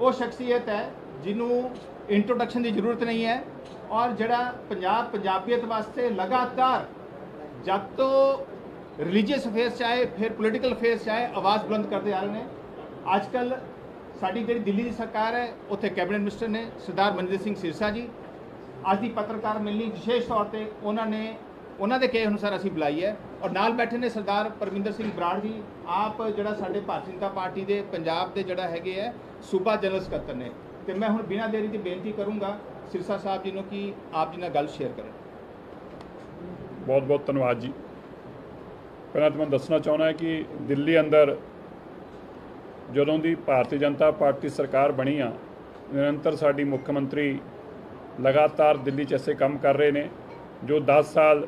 ਉਹ ਸ਼ਖਸੀਅਤ ਹੈ, ਜਿਹਨੂੰ ਇੰਟਰੋਡਕਸ਼ਨ ਦੀ ਜ਼ਰੂਰਤ ਨਹੀਂ ਹੈ ਔਰ ਜਿਹੜਾ ਪੰਜਾਬ ਪੰਜਾਬੀਅਤ ਵਾਸਤੇ ਲਗਾਤਾਰ ਜਦ ਤੋਂ ਰਿਲੀਜੀਅਸ ਫੇਸ ਚਾਹੇ ਫਿਰ ਪੋਲੀਟੀਕਲ ਫੇਸ ਚਾਹੇ ਆਵਾਜ਼ ਬੁਲੰਦ ਕਰਦੇ ਆ ਰਹੇ ਨੇ। ਅੱਜ ਕੱਲ ਸਾਡੀ ਜਿਹੜੀ ਦਿੱਲੀ ਦੀ ਸਰਕਾਰ ਹੈ, ਉੱਥੇ ਕੈਬਨਿਟ ਮਿਨਿਸਟਰ ਨੇ ਸਰਦਾਰ ਮਨਜੀਤ ਸਿੰਘ ਸਿਰਸਾ ਜੀ। ਅੱਜ ਦੀ ਪੱਤਰਕਾਰ ਮਿਲਣੀ ਵਿਸ਼ੇਸ਼ ਤੌਰ ਤੇ ਉਹਨਾਂ ਨੇ, ਉਹਨਾਂ ਦੇ ਕਹੇ ਅਨੁਸਾਰ ਅਸੀਂ ਬੁਲਾਈ ਹੈ। ਔਰ ਨਾਲ ਬੈਠੇ ਨੇ ਸਰਦਾਰ ਪਰਮਿੰਦਰ ਸਿੰਘ ਬਰਾੜ ਜੀ। ਆਪ ਜਿਹੜਾ ਸਾਡੇ ਭਾਰਤੀ ਜਨਤਾ ਪਾਰਟੀ ਦੇ, ਪੰਜਾਬ ਦੇ ਜਿਹੜਾ ਹੈਗੇ ਹੈ ਸੂਬਾ ਜਨਰਲ ਸਕੱਤਰ ਨੇ। ਤੇ ਮੈਂ ਹੁਣ ਬਿਨਾਂ ਦੇਰੀ ਦੀ ਬੇਨਤੀ ਕਰੂੰਗਾ ਸਿਰਸਾ ਸਾਹਿਬ ਜੀ ਨੂੰ ਕਿ ਆਪ ਜੀ ਨਾਲ ਗੱਲ ਸ਼ੇਅਰ ਕਰਨ ਬਹੁਤ ਬਹੁਤ ਧੰਨਵਾਦ ਜੀ। ਪਹਿਲਾਂ ਤੁਹਾਨੂੰ ਦੱਸਣਾ ਚਾਹੁੰਦਾ ਕਿ ਦਿੱਲੀ ਅੰਦਰ ਜਦੋਂ ਦੀ ਭਾਰਤੀ ਜਨਤਾ ਪਾਰਟੀ ਸਰਕਾਰ ਬਣੀ ਆ, ਨਿਰੰਤਰ ਸਾਡੀ ਮੁੱਖ ਮੰਤਰੀ ਲਗਾਤਾਰ ਦਿੱਲੀ 'ਚ ਐਸੇ ਕੰਮ ਕਰ ਰਹੇ ਨੇ, ਜੋ 10 ਸਾਲ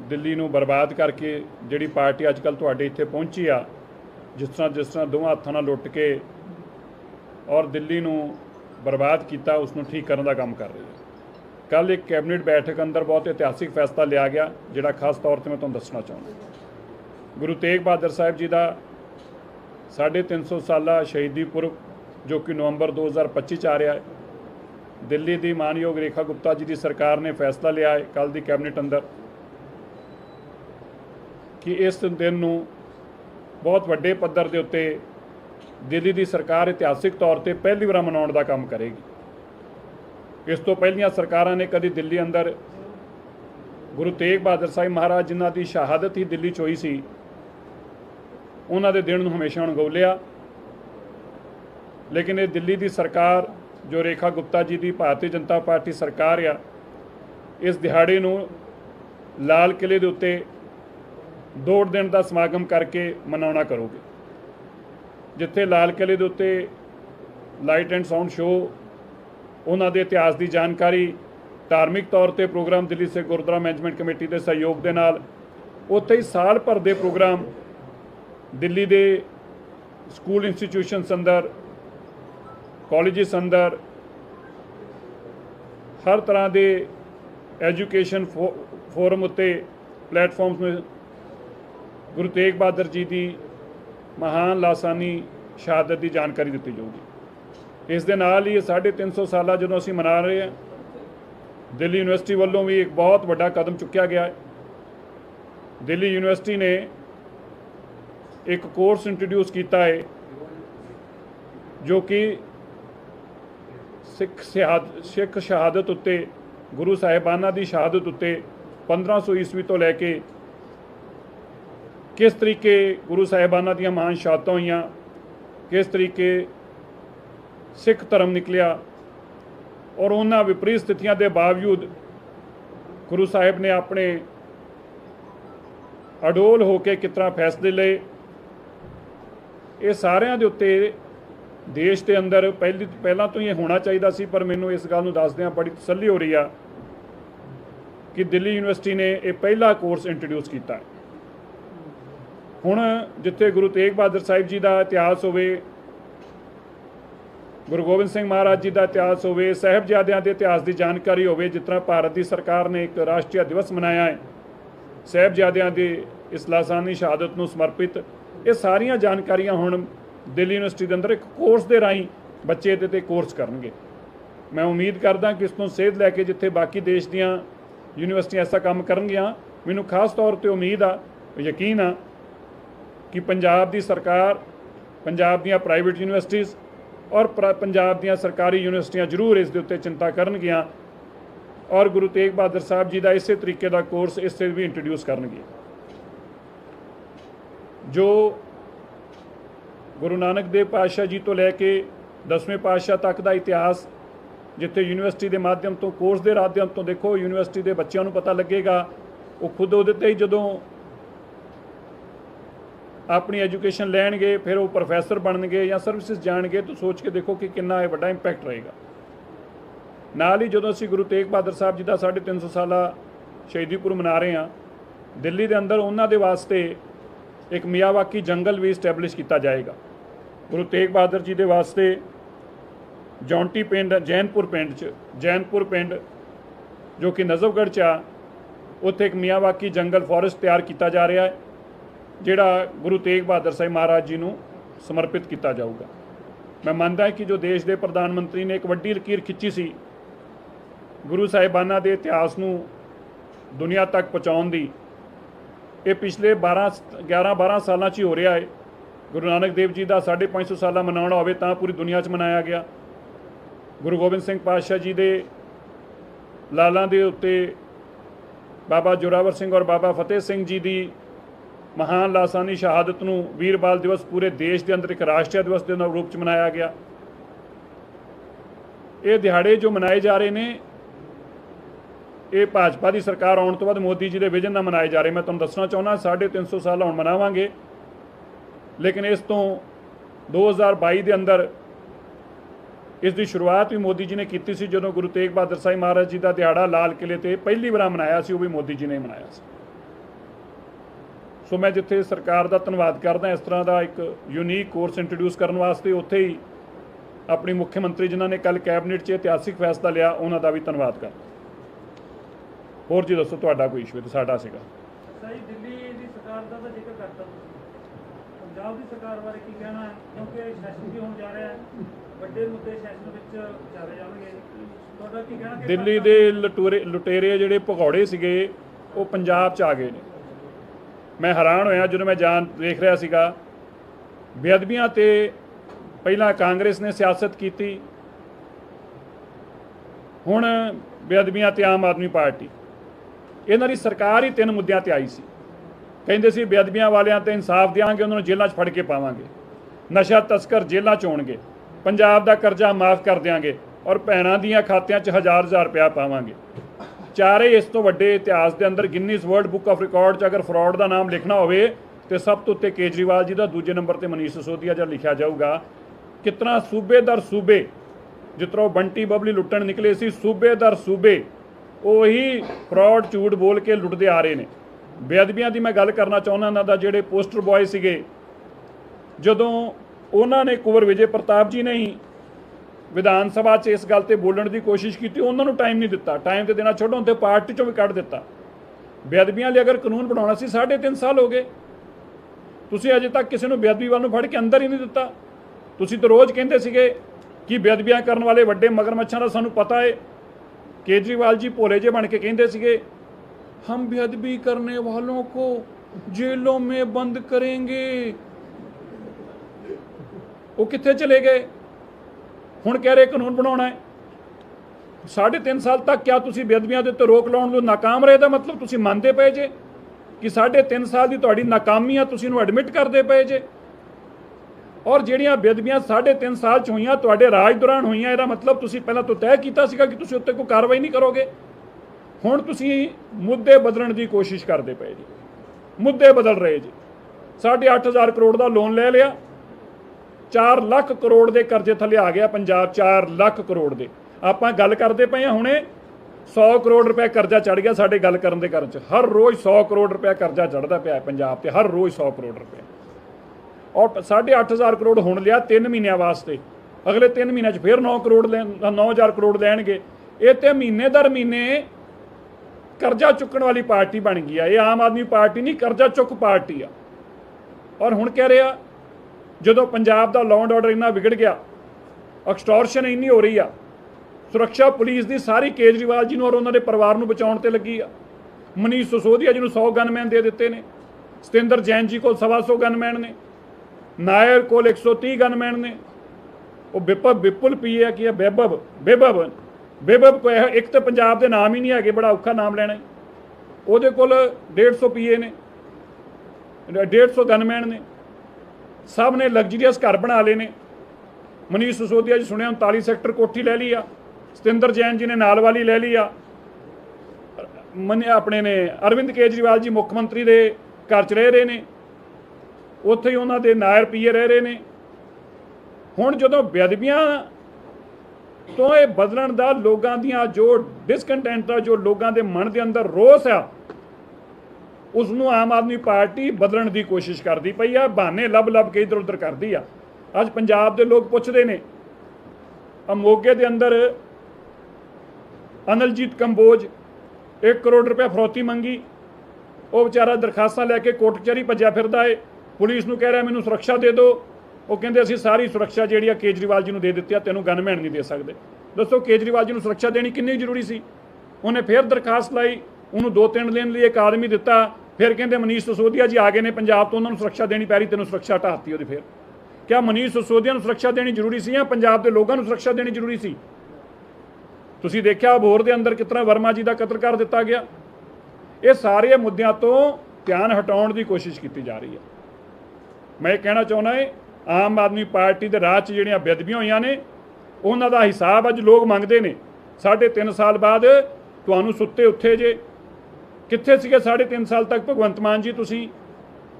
ਦਿੱਲੀ ਨੂੰ ਬਰਬਾਦ ਕਰਕੇ ਜਿਹੜੀ ਪਾਰਟੀ ਅੱਜ ਕੱਲ ਤੁਹਾਡੇ ਇੱਥੇ ਪਹੁੰਚੀ ਆ, ਜਿਸ ਤਰ੍ਹਾਂ ਜਿਸ ਤਰ੍ਹਾਂ ਦੋਵਾਂ ਹੱਥਾਂ ਨਾਲ ਲੁੱਟ ਕੇ ਔਰ ਦਿੱਲੀ ਨੂੰ ਬਰਬਾਦ ਕੀਤਾ, ਉਸ ਨੂੰ ਠੀਕ ਕਰਨ ਦਾ ਕੰਮ ਕਰ ਰਹੀ ਹੈ। ਕੱਲ ਇੱਕ ਕੈਬਨਿਟ ਬੈਠਕ ਅੰਦਰ ਬਹੁਤ ਇਤਿਹਾਸਿਕ ਫੈਸਲਾ ਲਿਆ ਗਿਆ, ਜਿਹੜਾ ਖਾਸ ਤੌਰ ਤੇ ਮੈਂ ਤੁਹਾਨੂੰ ਦੱਸਣਾ ਚਾਹੁੰਦਾ ਗੁਰੂ ਤੇਗ ਬਹਾਦਰ ਸਾਹਿਬ ਜੀ ਦਾ 350 ਸਾਲਾ ਸ਼ਹੀਦੀ ਪੁਰਬ, ਜੋ ਕਿ ਨਵੰਬਰ 2025 ਚ ਆ ਰਿਹਾ ਹੈ, ਦਿੱਲੀ ਦੀ ਮਾਨਯੋਗ ਰੇਖਾ ਗੁਪਤਾ ਜੀ ਦੀ ਸਰਕਾਰ ਨੇ ਫੈਸਲਾ ਲਿਆ ਹੈ ਕੱਲ ਦੀ ਕੈਬਨਿਟ ਅੰਦਰ। ਕਿ ਇਸ ਦਿਨ ਨੂੰ ਬਹੁਤ ਵੱਡੇ ਪੱਧਰ ਦੇ ਉੱਤੇ ਦਿੱਲੀ ਦੀ ਸਰਕਾਰ ਇਤਿਹਾਸਿਕ ਤੌਰ ਤੇ ਪਹਿਲੀ ਵਾਰ ਮਨਾਉਣ ਦਾ ਕੰਮ ਕਰੇਗੀ। ਇਸ ਤੋਂ ਪਹਿਲੀਆਂ ਸਰਕਾਰਾਂ ਨੇ ਕਦੀ ਦਿੱਲੀ ਅੰਦਰ ਗੁਰੂ ਤੇਗ ਬਹਾਦਰ ਸਾਹਿਬ ਮਹਾਰਾਜ ਜਿਨ੍ਹਾਂ ਦੀ ਸ਼ਹਾਦਤ ਹੀ ਦਿੱਲੀ 'ਚ ਹੋਈ ਸੀ, ਉਹਨਾਂ ਦੇ ਦਿਨ ਨੂੰ ਹਮੇਸ਼ਾ ਅਣਗੌਲਿਆ। ਲੇਕਿਨ ਇਹ ਦਿੱਲੀ ਦੀ ਸਰਕਾਰ, ਜੋ ਰੇਖਾ ਗੁਪਤਾ ਜੀ ਦੀ ਭਾਰਤੀ ਜਨਤਾ ਪਾਰਟੀ ਸਰਕਾਰ ਆ, ਇਸ ਦਿਹਾੜੇ ਨੂੰ ਲਾਲ ਕਿਲੇ ਦੇ ਉੱਤੇ ਦੌੜ ਦਿਨ ਦਾ ਸਮਾਗਮ ਕਰਕੇ ਮਨਾਉਣਾ ਕਰੋਗੇ। ਜਿੱਥੇ ਲਾਲ ਕਿਲੇ ਦੇ ਉੱਤੇ ਲਾਈਟ ਐਂਡ ਸਾਊਂਡ ਸ਼ੋਅ, ਉਹਨਾਂ ਦੇ ਇਤਿਹਾਸ ਦੀ ਜਾਣਕਾਰੀ, ਧਾਰਮਿਕ ਤੌਰ ਤੇ ਪ੍ਰੋਗਰਾਮ ਦਿੱਲੀ ਸੇ ਗੁਰਦੁਆਰਾ ਮੈਨੇਜਮੈਂਟ ਕਮੇਟੀ ਦੇ ਸਹਿਯੋਗ ਦੇ ਨਾਲ, ਉੱਥੇ ਹੀ ਸਾਲ ਭਰ ਦੇ ਪ੍ਰੋਗਰਾਮ ਦਿੱਲੀ ਦੇ ਸਕੂਲ ਇੰਸਟੀਟਿਊਸ਼ਨਸ ਅੰਦਰ ਕਾਲਜਿਸ ਅੰਦਰ ਹਰ ਤਰ੍ਹਾਂ ਦੇ ਐਜੂਕੇਸ਼ਨ ਫੋਰਮ ਉੱਤੇ, ਪਲੇਟਫਾਰਮਸ ਗੁਰੂ ਤੇਗ ਬਹਾਦਰ ਜੀ ਦੀ ਮਹਾਨ ਲਾਸਾਨੀ ਸ਼ਹਾਦਤ ਦੀ ਜਾਣਕਾਰੀ ਦਿੱਤੀ ਜਾਊਗੀ। ਇਸ ਦੇ ਨਾਲ ਹੀ ਇਹ 350 ਸਾਲਾ ਜਦੋਂ ਅਸੀਂ ਮਨਾ ਰਹੇ ਹਾਂ, ਦਿੱਲੀ ਯੂਨੀਵਰਸਿਟੀ ਵੱਲੋਂ ਵੀ ਇੱਕ ਬਹੁਤ ਵੱਡਾ ਕਦਮ ਚੁੱਕਿਆ ਗਿਆ ਹੈ। ਦਿੱਲੀ ਯੂਨੀਵਰਸਿਟੀ ਨੇ ਇੱਕ ਕੋਰਸ ਇੰਟਰੋਡਿਊਸ ਕੀਤਾ ਹੈ, ਜੋ ਕਿ ਸਿੱਖ ਸ਼ਹਾਦਤ ਸਿੱਖ ਸ਼ਹਾਦਤ ਉੱਤੇ, ਗੁਰੂ ਸਾਹਿਬਾਨਾਂ ਦੀ ਸ਼ਹਾਦਤ ਉੱਤੇ 1500 ਈਸਵੀ ਤੋਂ ਲੈ ਕੇ ਕਿਸ ਤਰੀਕੇ ਗੁਰੂ ਸਾਹਿਬਾਨਾਂ ਦੀਆਂ ਮਹਾਨ ਸ਼ਹਾਦਤਾਂ ਹੋਈਆਂ, ਕਿਸ ਤਰੀਕੇ ਸਿੱਖ ਧਰਮ ਨਿਕਲਿਆ ਔਰ ਉਹਨਾਂ ਵਿਪਰੀਤ ਸਥਿਤੀਆਂ ਦੇ ਬਾਵਜੂਦ ਗੁਰੂ ਸਾਹਿਬ ਨੇ ਆਪਣੇ ਅਡੋਲ ਹੋ ਕੇ ਕਿਤਨਾ ਫੈਸਲੇ ਲਏ। ਇਹ ਸਾਰਿਆਂ ਦੇ ਉੱਤੇ ਦੇਸ਼ ਦੇ ਅੰਦਰ ਪਹਿਲੀ, ਪਹਿਲਾਂ ਤੋਂ ਹੀ ਹੋਣਾ ਚਾਹੀਦਾ ਸੀ, ਪਰ ਮੈਨੂੰ ਇਸ ਗੱਲ ਨੂੰ ਦੱਸਦਿਆਂ ਬੜੀ ਤਸੱਲੀ ਹੋ ਰਹੀ ਆ ਕਿ ਦਿੱਲੀ ਯੂਨੀਵਰਸਿਟੀ ਨੇ ਇਹ ਪਹਿਲਾ ਕੋਰਸ ਇੰਟਰੋਡਿਊਸ ਕੀਤਾ ਹੈ। ਹੁਣ ਜਿੱਥੇ ਗੁਰੂ ਤੇਗ ਬਹਾਦਰ ਸਾਹਿਬ ਜੀ ਦਾ ਇਤਿਹਾਸ ਹੋਵੇ, ਗੁਰੂ ਗੋਬਿੰਦ ਸਿੰਘ ਮਹਾਰਾਜ ਜੀ ਦਾ ਇਤਿਹਾਸ ਹੋਵੇ, ਸਾਹਿਬਜ਼ਾਦਿਆਂ ਦੇ ਇਤਿਹਾਸ ਦੀ ਜਾਣਕਾਰੀ ਹੋਵੇ, ਜਿਸ ਤਰ੍ਹਾਂ ਭਾਰਤ ਦੀ ਸਰਕਾਰ ਨੇ ਇੱਕ ਰਾਸ਼ਟਰੀ ਦਿਵਸ ਮਨਾਇਆ ਹੈ, ਸਾਹਿਬਜ਼ਾਦਿਆਂ ਦੀ ਇਸ ਲਾਸਾਨੀ ਸ਼ਹਾਦਤ ਨੂੰ ਸਮਰਪਿਤ, ਇਹ ਸਾਰੀਆਂ ਜਾਣਕਾਰੀਆਂ ਹੁਣ ਦਿੱਲੀ ਯੂਨੀਵਰਸਿਟੀ ਦੇ ਅੰਦਰ ਇੱਕ ਕੋਰਸ ਦੇ ਰਾਹੀਂ ਬੱਚੇ ਇਹਦੇ ਤੇ ਕੋਰਸ ਕਰਨਗੇ। ਮੈਂ ਉਮੀਦ ਕਰਦਾ ਕਿ ਇਸ ਤੋਂ ਸੇਧ ਲੈ ਕੇ ਜਿੱਥੇ ਬਾਕੀ ਦੇਸ਼ ਦੀਆਂ ਯੂਨੀਵਰਸਿਟੀਆਂ ਐਸਾ ਕੰਮ ਕਰਨਗੀਆਂ, ਮੈਨੂੰ ਖਾਸ ਤੌਰ ਤੇ ਉਮੀਦ ਆ, ਯਕੀਨ ਆ ਕਿ ਪੰਜਾਬ ਦੀ ਸਰਕਾਰ, ਪੰਜਾਬ ਦੀਆਂ ਪ੍ਰਾਈਵੇਟ ਯੂਨੀਵਰਸਿਟੀਆਂ ਔਰ ਪ੍ਰ- ਪੰਜਾਬ ਦੀਆਂ ਸਰਕਾਰੀ ਯੂਨੀਵਰਸਿਟੀਆਂ ਜ਼ਰੂਰ ਇਸ ਦੇ ਉੱਤੇ ਚਿੰਤਾ ਕਰਨਗੀਆਂ ਔਰ ਗੁਰੂ ਤੇਗ ਬਹਾਦਰ ਸਾਹਿਬ ਜੀ ਦਾ ਇਸੇ ਤਰੀਕੇ ਦਾ ਕੋਰਸ ਇਸ ਤੇ ਵੀ ਇੰਟਰੋਡਿਊਸ ਕਰਨਗੇ। ਜੋ ਗੁਰੂ ਨਾਨਕ ਦੇਵ ਪਾਤਸ਼ਾਹ ਜੀ ਤੋਂ ਲੈ ਕੇ 10ਵੇਂ ਪਾਤਸ਼ਾਹ ਤੱਕ ਦਾ ਇਤਿਹਾਸ ਜਿੱਥੇ ਯੂਨੀਵਰਸਿਟੀ ਦੇ ਮਾਧਿਅਮ ਤੋਂ ਕੋਰਸ ਦੇ ਮਾਧਿਅਮ ਤੋਂ ਦੇਖੋ, ਯੂਨੀਵਰਸਿਟੀ ਦੇ ਬੱਚਿਆਂ ਨੂੰ ਪਤਾ ਲੱਗੇਗਾ, ਉਹ ਖੁਦ ਉਹਦੇ ਤੇ ਹੀ ਜਦੋਂ ਆਪਣੀ ਐਜੂਕੇਸ਼ਨ ਲੈਣਗੇ, ਫਿਰ ਉਹ ਪ੍ਰੋਫੈਸਰ ਬਣਨਗੇ ਜਾਂ ਸਰਵਿਸਿਜ਼ ਜਾਣਗੇ, ਤਾਂ ਸੋਚ ਕੇ ਦੇਖੋ ਕਿ ਕਿੰਨਾ ਇਹ ਵੱਡਾ ਇੰਪੈਕਟ ਰਹੇਗਾ। ਨਾਲ ਹੀ ਜਦੋਂ ਅਸੀਂ ਗੁਰੂ ਤੇਗ ਬਹਾਦਰ ਸਾਹਿਬ ਜੀ ਦਾ 350 ਸਾਲਾ ਸ਼ਹੀਦੀ ਪੁਰਬ ਮਨਾ ਰਹੇ ਹਾਂ, ਦਿੱਲੀ ਦੇ ਅੰਦਰ ਉਹਨਾਂ ਦੇ ਵਾਸਤੇ ਇੱਕ ਮਿਆਵਾਕੀ ਜੰਗਲ ਵੀ ਸਟੈਬਲਿਸ਼ ਕੀਤਾ ਜਾਏਗਾ। ਗੁਰੂ ਤੇਗ ਬਹਾਦਰ ਜੀ ਦੇ ਵਾਸਤੇ ਜੌਂਟੀ ਪਿੰਡ, ਜੈਨਪੁਰ ਪਿੰਡ 'ਚ, ਜੈਨਪੁਰ ਪਿੰਡ ਜੋ ਕਿ ਨਜ਼ਫਗੜ੍ਹ 'ਚ ਆ, ਉੱਥੇ ਇੱਕ ਮਿਆਵਾਕੀ ਜੰਗਲ ਫੋਰੈਸਟ ਤਿਆਰ ਕੀਤਾ ਜਾ ਰਿਹਾ ਹੈ। ਜਿਹੜਾ ਗੁਰੂ ਤੇਗ ਬਹਾਦਰ ਸਾਹਿਬ ਮਹਾਰਾਜ ਜੀ ਨੂੰ ਸਮਰਪਿਤ ਕੀਤਾ ਜਾਊਗਾ। ਮੈਂ ਮੰਨਦਾ ਕਿ ਜੋ ਦੇਸ਼ ਦੇ ਪ੍ਰਧਾਨ ਮੰਤਰੀ ਨੇ ਇੱਕ ਵੱਡੀ ਲਕੀਰ ਖਿੱਚੀ ਸੀ, ਗੁਰੂ ਸਾਹਿਬਾਨਾਂ ਦੇ ਇਤਿਹਾਸ ਨੂੰ ਦੁਨੀਆ ਤੱਕ ਪਹੁੰਚਾਉਣ ਦੀ, ਇਹ ਪਿਛਲੇ 12 11 12 ਸਾਲਾਂ 'ਚ ਹੀ ਹੋ ਰਿਹਾ ਹੈ। ਗੁਰੂ ਨਾਨਕ ਦੇਵ ਜੀ ਦਾ 550 ਸਾਲਾ ਮਨਾਉਣਾ ਹੋਵੇ ਤਾਂ ਪੂਰੀ ਦੁਨੀਆ 'ਚ ਮਨਾਇਆ ਗਿਆ। ਗੁਰੂ ਗੋਬਿੰਦ ਸਿੰਘ ਪਾਤਸ਼ਾਹ ਜੀ ਦੇ ਲਾਲਾਂ ਦੇ ਉੱਤੇ ਬਾਬਾ ਜੋਰਾਵਰ ਸਿੰਘ ਔਰ ਬਾਬਾ ਫਤਿਹ ਸਿੰਘ ਜੀ ਦੀ ਮਹਾਨ ਲਾਸਾਨੀ ਸ਼ਹਾਦਤ ਨੂੰ ਵੀਰ ਬਾਲ ਦਿਵਸ ਪੂਰੇ ਦੇਸ਼ ਦੇ ਅੰਦਰ ਇੱਕ ਰਾਸ਼ਟਰੀ ਦਿਵਸ ਦੇ ਰੂਪ ਚ ਮਨਾਇਆ ਗਿਆ। ਇਹ ਦਿਹਾੜੇ ਜੋ ਮਨਾਏ ਜਾ ਰਹੇ ਨੇ, ਇਹ ਭਾਜਪਾ ਦੀ ਸਰਕਾਰ ਆਉਣ ਤੋਂ ਬਾਅਦ ਮੋਦੀ ਜੀ ਦੇ ਵਿਜਨ ਨਾਲ ਮਨਾਏ ਜਾ ਰਹੇ। ਮੈਂ ਤੁਹਾਨੂੰ ਦੱਸਣਾ ਚਾਹੁੰਦਾ 350 ਸਾਲ ਹੁਣ ਮਨਾਵਾਂਗੇ। ਲੇਕਿਨ ਇਸ ਤੋਂ 2022 ਦੇ ਅੰਦਰ ਇਸ ਦੀ ਸ਼ੁਰੂਆਤ ਵੀ ਮੋਦੀ ਜੀ ਨੇ ਕੀਤੀ ਸੀ, ਜਦੋਂ ਗੁਰੂ ਤੇਗ ਬਹਾਦਰ ਸਾਹਿਬ ਮਹਾਰਾਜ ਜੀ ਦਾ ਦਿਹਾੜਾ ਲਾਲ ਕਿਲੇ ਤੇ ਪਹਿਲੀ ਵਾਰ ਮਨਾਇਆ ਸੀ, ਉਹ ਵੀ ਮੋਦੀ ਜੀ ਨੇ ਮਨਾਇਆ ਸੀ। ਸੋ ਮੈਂ ਜਿੱਥੇ ਸਰਕਾਰ ਦਾ ਧੰਨਵਾਦ ਕਰਦਾ ਇਸ ਤਰ੍ਹਾਂ ਦਾ ਇੱਕ ਯੂਨੀਕ ਕੋਰਸ ਇੰਟਰੋਡਿਊਸ ਕਰਨ ਵਾਸਤੇ ਉੱਥੇ ਹੀ ਆਪਣੀ ਮੁੱਖ ਮੰਤਰੀ ਜਿਨ੍ਹਾਂ ਨੇ ਕੱਲ ਕੈਬਨਿਟ 'ਚ ਇਤਿਹਾਸਿਕ ਫੈਸਲਾ ਲਿਆ ਉਹਨਾਂ ਦਾ ਵੀ ਧੰਨਵਾਦ ਕਰਦਾ। ਹੋਰ ਜੀ ਦੱਸੋ ਤੁਹਾਡਾ ਕੋਈ ਇਸ਼ੂ ਤੇ ਸਾਡਾ ਸੀਗਾ। ਸਹੀ ਦਿੱਲੀ ਦੀ ਸਰਕਾਰ ਦਾ ਤਾਂ ਜ਼ਿਕਰ ਕਰਤਾ ਤੁਸੀਂ। ਪੰਜਾਬ ਦੀ ਸਰਕਾਰ ਬਾਰੇ ਕੀ ਕਹਿਣਾ ਹੈ? ਕਿਉਂਕਿ ਸੈਸ਼ਨ ਵੀ ਹੋਣ ਜਾ ਰਿਹਾ ਹੈ। ਵੱਡੇ ਮੁੱਦੇ ਸੈਸ਼ਨ ਵਿੱਚ ਵਿਚਾਰੇ ਜਾਣਗੇ। ਤੁਹਾਡਾ ਕੀ ਕਹਿਣਾ ਕਿ ਦਿੱਲੀ ਦੇ ਲਟੂਰੇ ਲੁਟੇਰੇ ਜਿਹੜੇ ਭਗੌੜੇ ਸੀਗੇ ਉਹ ਪੰਜਾਬ 'ਚ ਆ ਗਏ ਨੇ। ਮੈਂ ਹੈਰਾਨ ਹੋਇਆ ਜਦੋਂ ਮੈਂ ਜਾਣ ਦੇਖ ਰਿਹਾ ਸੀਗਾ। ਬੇਅਦਬੀਆਂ ਤੇ ਪਹਿਲਾਂ ਕਾਂਗਰਸ ਨੇ ਸਿਆਸਤ ਕੀਤੀ। ਹੁਣ ਬੇਅਦਬੀਆਂ ਤੇ ਆਮ ਆਦਮੀ ਪਾਰਟੀ। ਇਹਨਾਂ ਦੀ ਸਰਕਾਰ ਹੀ ਤਿੰਨ ਮੁੱਦਿਆਂ ਤੇ ਆਈ ਸੀ। ਕਹਿੰਦੇ ਸੀ ਬੇਅਦਬੀਆਂ ਵਾਲਿਆਂ ਤੇ ਇਨਸਾਫ ਦਿਆਂਗੇ, ਉਹਨਾਂ ਨੂੰ ਜੇਲ੍ਹਾਂ 'ਚ ਫੜ ਕੇ ਪਾਵਾਂਗੇ। ਨਸ਼ਾ ਤਸਕਰ ਜੇਲ੍ਹਾਂ 'ਚ ਹੋਣਗੇ। ਪੰਜਾਬ ਦਾ ਕਰਜ਼ਾ ਮਾਫ ਕਰ ਦਿਆਂਗੇ ਔਰ ਭੈਣਾਂ ਦੀਆਂ ਖਾਤਿਆਂ 'ਚ ਹਜ਼ਾਰ ਹਜ਼ਾਰ ਰੁਪਇਆ ਪਾਵਾਂਗੇ। ਚਾਰੇ ਇਸ ਤੋਂ ਵੱਡੇ ਇਤਿਹਾਸ ਦੇ ਅੰਦਰ Guinness World Book of Record 'ਚ ਅਗਰ ਫਰਾਡ ਦਾ ਨਾਮ ਲਿਖਣਾ ਹੋਵੇ, ਤੇ ਸਭ ਤੋਂ ਉੱਤੇ ਕੇਜਰੀਵਾਲ ਜੀ ਦਾ, ਦੂਜੇ ਨੰਬਰ ਤੇ ਮਨੀਸ਼ ਸਿਸੋਦੀਆ ਦਾ ਲਿਖਿਆ ਜਾਊਗਾ। ਕਿਤਨਾ ਸੂਬੇ ਦਰ ਸੂਬੇ ਜਿਸ ਉਹ ਬੰਟੀ ਬਬਲੀ ਲੁੱਟਣ ਨਿਕਲੇ ਸੀ, ਸੂਬੇ ਦਰ ਸੂਬੇ, ਉਹੀ ਫਰਾਡ ਝੂਠ ਬੋਲ ਕੇ ਲੁੱਟਦੇ ਆ ਰਹੇ ਨੇ। ਬੇਅਦਬੀਆਂ ਦੀ ਮੈਂ ਗੱਲ ਕਰਨਾ ਚਾਹੁੰਦਾ, ਇਹਨਾਂ ਦਾ ਜਿਹੜੇ ਪੋਸਟਰ ਬॉय ਸੀਗੇ, ਜਦੋਂ ਉਹਨਾਂ ਨੇ ਕੁਵਰ ਵਿਜੇ ਪ੍ਰਤਾਪ ਜੀ ਨੇ ਹੀ ਵਿਧਾਨ ਸਭਾ 'ਚ ਇਸ ਗੱਲ ਤੇ ਬੋਲਣ ਦੀ ਕੋਸ਼ਿਸ਼ ਕੀਤੀ, ਉਹਨਾਂ ਨੂੰ ਟਾਈਮ ਨਹੀਂ ਦਿੱਤਾ। ਟਾਈਮ ਤੇ ਦੇਣਾ ਛੱਡੋ ਤੇ ਪਾਰਟੀ 'ਚੋਂ ਵੀ ਕੱਢ ਦਿੱਤਾ। ਬੇਅਦਬੀਆਂ ਲਈ ਅਗਰ ਕਾਨੂੰਨ ਬਣਾਉਣਾ ਸੀ 3.5 ਸਾਲ ਹੋ ਗਏ। ਤੁਸੀਂ ਅਜੇ ਤੱਕ ਕਿਸੇ ਨੂੰ ਬੇਅਦਬੀ ਵੱਲ ਨੂੰ ਫੜ ਕੇ ਅੰਦਰ ਹੀ ਨਹੀਂ ਦਿੱਤਾ। ਤੁਸੀਂ ਤਾਂ ਰੋਜ਼ ਕਹਿੰਦੇ ਸੀਗੇ ਕਿ ਬੇਅਦਬੀਆਂ ਕਰਨ ਵਾਲੇ ਵੱਡੇ ਮਗਰਮੱਛਾਂ ਦਾ ਸਾਨੂੰ ਪਤਾ ਹੈ ਕੇਜਰੀਵਾਲ ਜੀ ਭੋਲੇ ਜੇ ਬਣ ਕੇ ਕਹਿੰਦੇ ਸੀਗੇ, ਹਮ ਬੇਅਦਬੀ ਕਰਨੇ ਵਾਲੋਂ ਕੋ ਜੇਲੋਂ ਮੇਂ ਬੰਦ ਕरेंगे ਉਹ ਕਿੱਥੇ ਚਲੇ ਗਏ? ਹੁਣ ਕਹਿ ਰਹੇ ਕਾਨੂੰਨ ਬਣਾਉਣਾ ਹੈ। ਸਾਢੇ ਤਿੰਨ ਸਾਲ ਤੱਕ ਕਿਆ ਤੁਸੀਂ ਬੇਅਦਬੀਆਂ ਦੇ ਉੱਤੇ ਰੋਕ ਲਾਉਣ ਨੂੰ ਨਾਕਾਮ ਰਹੇ? ਦਾ ਮਤਲਬ ਤੁਸੀਂ ਮੰਨਦੇ ਪਏ ਜੇ ਕਿ ਸਾਢੇ ਤਿੰਨ ਸਾਲ ਦੀ ਤੁਹਾਡੀ ਨਾਕਾਮੀ ਆ, ਤੁਸੀਂ ਇਹਨੂੰ ਐਡਮਿਟ ਕਰਦੇ ਪਏ ਜੇ। ਔਰ ਜਿਹੜੀਆਂ ਬੇਅਦਬੀਆਂ ਸਾਢੇ ਤਿੰਨ ਸਾਲ ਚ ਹੋਈਆਂ, ਤੁਹਾਡੇ ਰਾਜ ਦੌਰਾਨ ਹੋਈਆਂ, ਇਹਦਾ ਮਤਲਬ ਤੁਸੀਂ ਪਹਿਲਾਂ ਤੋਂ ਤੈਅ ਕੀਤਾ ਸੀਗਾ ਕਿ ਤੁਸੀਂ ਉੱਤੇ ਕੋਈ ਕਾਰਵਾਈ ਨਹੀਂ ਕਰੋਗੇ। ਹੁਣ ਤੁਸੀਂ ਮੁੱਦੇ ਬਦਲਣ ਦੀ ਕੋਸ਼ਿਸ਼ ਕਰਦੇ ਪਏ ਜੀ। ਮੁੱਦੇ ਬਦਲ ਰਹੇ ਜੀ। ਸਾਢੇ ਅੱਠ ਹਜ਼ਾਰ ਕਰੋੜ ਦਾ ਲੋਨ ਲੈ ਲਿਆ। 4 ਲੱਖ ਕਰੋੜ ਦੇ ਕਰਜ਼ੇ ਥੱਲੇ ਆ ਗਿਆ ਪੰਜਾਬ 4 ਲੱਖ ਕਰੋੜ ਦੇ। ਆਪਾਂ ਗੱਲ ਕਰਦੇ ਪਏ ਹਾਂ ਹੁਣੇ 100 ਕਰੋੜ ਰੁਪਏ ਕਰਜ਼ਾ ਚੜ ਗਿਆ ਸਾਡੇ ਗੱਲ ਕਰਨ ਦੇ ਕਾਰਨ ਚ। ਹਰ ਰੋਜ਼ 100 ਕਰੋੜ ਰੁਪਏ ਕਰਜ਼ਾ ਚੜਦਾ ਪਿਆ ਪੰਜਾਬ ਤੇ, ਹਰ ਰੋਜ਼ 100 ਕਰੋੜ ਰੁਪਏ ਔਰ 8500 ਕਰੋੜ ਹੁਣ ਲਿਆ 3 ਮਹੀਨਿਆਂ ਵਾਸਤੇ। ਅਗਲੇ 3 ਮਹੀਨਿਆਂ 'ਚ ਫਿਰ 9 ਕਰੋੜ ਲੈਣ 9000 ਕਰੋੜ ਲੈਣਗੇ। ਇਹ ਤੇ ਮਹੀਨੇ ਦਰ ਮਹੀਨੇ ਕਰਜ਼ਾ ਚੁੱਕਣ ਵਾਲੀ ਪਾਰਟੀ ਬਣ ਗਈ ਆ। ਇਹ ਆਮ ਆਦਮੀ ਪਾਰਟੀ ਨਹੀਂ, ਕਰਜ਼ਾ ਚੁੱਕ ਪਾਰਟੀ ਆ। ਔਰ ਹੁਣ ਕਹਿ ਰਿਹਾ ਜਦੋਂ ਪੰਜਾਬ ਦਾ ਲਾਅ ਐਂਡ ਆਰਡਰ ਇੰਨਾ ਵਿਗੜ ਗਿਆ ਐਕਸਟੋਰਸ਼ਨ ਇੰਨੀ ਹੋ ਰਹੀ ਆ, ਸੁਰੱਖਿਆ ਪੁਲਿਸ ਦੀ ਸਾਰੀ ਕੇਜਰੀਵਾਲ ਜੀ ਨੂੰ ਔਰ ਉਹਨਾਂ ਦੇ ਪਰਿਵਾਰ ਨੂੰ ਬਚਾਉਣ ਤੇ ਲੱਗੀ ਆ। ਮਨੀਸ਼ ਸਿਸੋਦੀਆ ਜੀ ਨੂੰ 100 ਗਨਮੈਨ ਦੇ ਦਿੱਤੇ ਨੇ, ਸਤਿੰਦਰ ਜੈਨ ਜੀ ਕੋਲ 125 ਗਨਮੈਨ ਨੇ, ਨਾਇਰ ਕੋਲ 130 ਗਨਮੈਨ ਨੇ। ਉਹ ਵਿਪਲ ਵਿਪੁਲ ਪੀਏ ਕੀ ਹੈ ਬੇਬਬ ਬੇਬਬ ਬੇਬਬ ਕੋ ਇੱਕ ਤਾਂ ਪੰਜਾਬ ਦੇ ਨਾਮ ਹੀ ਨਹੀਂ ਹੈਗੇ, ਬੜਾ ਔਖਾ ਨਾਮ ਲੈਣਾ। ਉਹਦੇ ਕੋਲ 150 ਪੀਏ ਨੇ 150 ਗਨਮੈਨ ਨੇ। ਸਭ ਨੇ ਲਗਜ਼ਰੀਅਸ ਘਰ ਬਣਾ ਲਏ ਨੇ। ਮਨੀਸ਼ ਸਿਸੋਦੀਆ ਜੀ ਸੁਣਿਆ 39 ਸੈਕਟਰ ਕੋਠੀ ਲੈ ਲਈ ਆ। ਸਤਿੰਦਰ ਜੈਨ ਜੀ ਨੇ ਨਾਲ ਵਾਲੀ ਲੈ ਲਈ ਆ। ਮਨੇ ਆਪਣੇ ਨੇ ਅਰਵਿੰਦ ਕੇਜਰੀਵਾਲ ਜੀ ਮੁੱਖ ਮੰਤਰੀ ਦੇ ਘਰ 'ਚ ਰਹਿ ਰਹੇ ਨੇ। ਉੱਥੇ ਹੀ ਉਹਨਾਂ ਦੇ ਨਾਇਰ ਪੀਏ ਰਹਿ ਰਹੇ ਨੇ। ਹੁਣ ਜਦੋਂ ਬੇਅਦਬੀਆਂ ਤੋਂ ਇਹ ਬਦਲਣ ਦਾ, ਲੋਕਾਂ ਦੀਆਂ ਜੋ ਡਿਸਕੰਟੈਂਟ ਦਾ, ਜੋ ਲੋਕਾਂ ਦੇ ਮਨ ਦੇ ਅੰਦਰ ਰੋਸ ਆ ਉਸ ਨੂੰ ਆਮ ਆਦਮੀ ਪਾਰਟੀ ਬਦਲਣ ਦੀ ਕੋਸ਼ਿਸ਼ ਕਰਦੀ ਪਈ ਆ, ਬਹਾਨੇ ਲੱਭ ਲੱਭ ਕੇ ਇਧਰ ਉਧਰ ਕਰਦੀ ਆ। ਅੱਜ ਪੰਜਾਬ ਦੇ ਲੋਕ ਪੁੱਛਦੇ ਨੇ, ਅਮੋਗੇ ਦੇ ਅੰਦਰ ਅਨਲਜੀਤ ਕੰਬੋਜ 1 ਕਰੋੜ ਰੁਪਏ ਫਰੋਤੀ ਮੰਗੀ, ਉਹ ਵਿਚਾਰਾ ਦਰਖਾਸਤਾਂ ਲੈ ਕੇ ਕੋਰਟ ਕਚਹਿਰੀ ਭੱਜਿਆ ਫਿਰਦਾ ਏ, ਪੁਲਿਸ ਨੂੰ ਕਹਿ ਰਿਹਾ, ਮੈਨੂੰ ਸੁਰੱਖਿਆ ਦੇ ਦਿਓ। ਉਹ ਕਹਿੰਦੇ, ਅਸੀਂ ਸਾਰੀ ਸੁਰੱਖਿਆ ਜਿਹੜੀ ਆ ਕੇਜਰੀਵਾਲ ਜੀ ਨੂੰ ਦੇ ਦਿੱਤੀ ਆ, ਤੈਨੂੰ ਗਨਮੈਨ ਨਹੀਂ ਦੇ ਸਕਦੇ। ਦੱਸੋ, ਕੇਜਰੀਵਾਲ ਜੀ ਨੂੰ ਸੁਰੱਖਿਆ ਦੇਣੀ ਕਿੰਨੀ ਜ਼ਰੂਰੀ ਸੀ? ਉਹਨੇ ਫਿਰ ਦਰਖਾਸਤ ਲਾਈ, ਉਹਨੂੰ ਦੋ ਤਿੰਨ ਦਿਨ ਲਈ ਇੱਕ ਆਦਮੀ ਦਿੱਤਾ ਫਿਰ ਕਹਿੰਦੇ, ਮਨੀਸ਼ ਸਸੋਦੀਆ ਜੀ ਆ ਗਏ ਨੇ ਪੰਜਾਬ ਤੋਂ, ਉਹਨਾਂ ਨੂੰ ਸੁਰੱਖਿਆ ਦੇਣੀ ਪੈ ਰਹੀ, ਤੈਨੂੰ ਸੁਰੱਖਿਆ ਹਟਾਤੀ ਉਹਦੀ ਫਿਰ। ਕਿਆ ਮਨੀਸ਼ ਸਸੋਦੀਆ ਨੂੰ ਸੁਰੱਖਿਆ ਦੇਣੀ ਜ਼ਰੂਰੀ ਸੀ ਜਾਂ ਪੰਜਾਬ ਦੇ ਲੋਕਾਂ ਨੂੰ ਸੁਰੱਖਿਆ ਦੇਣੀ ਜ਼ਰੂਰੀ ਸੀ? ਤੁਸੀਂ ਦੇਖਿਆ ਅਬੋਹਰ ਦੇ ਅੰਦਰ ਕਿਤਨਾ ਵਰਮਾ ਜੀ ਦਾ ਕਤਲ ਕਰ ਦਿੱਤਾ ਗਿਆ? ਇਹ ਸਾਰੇ ਮੁੱਦਿਆਂ ਤੋਂ ਧਿਆਨ ਹਟਾਉਣ ਦੀ ਕੋਸ਼ਿਸ਼ ਕੀਤੀ ਜਾ ਰਹੀ ਹੈ। ਮੈਂ ਇਹ ਕਹਿਣਾ ਚਾਹੁੰਦਾ ਹਾਂ, ਆਮ ਆਦਮੀ ਪਾਰਟੀ ਦੇ ਰਾਜ 'ਚ ਜਿਹੜੀਆਂ ਬੇਦਬੀਆਂ ਹੋਈਆਂ ਨੇ, ਉਹਨਾਂ ਦਾ ਹਿਸਾਬ ਅੱਜ ਲੋਕ ਮੰਗਦੇ ਨੇ। ਸਾਢੇ ਤਿੰਨ ਸਾਲ ਬਾਅਦ ਤੁਹਾਨੂੰ ਸੁੱਤੇ ਉੱਥੇ ਜੇ ਕਿੱਥੇ ਸੀਗੇ ਸਾਢੇ ਤਿੰਨ ਸਾਲ ਤੱਕ? ਭਗਵੰਤ ਮਾਨ ਜੀ ਤੁਸੀਂ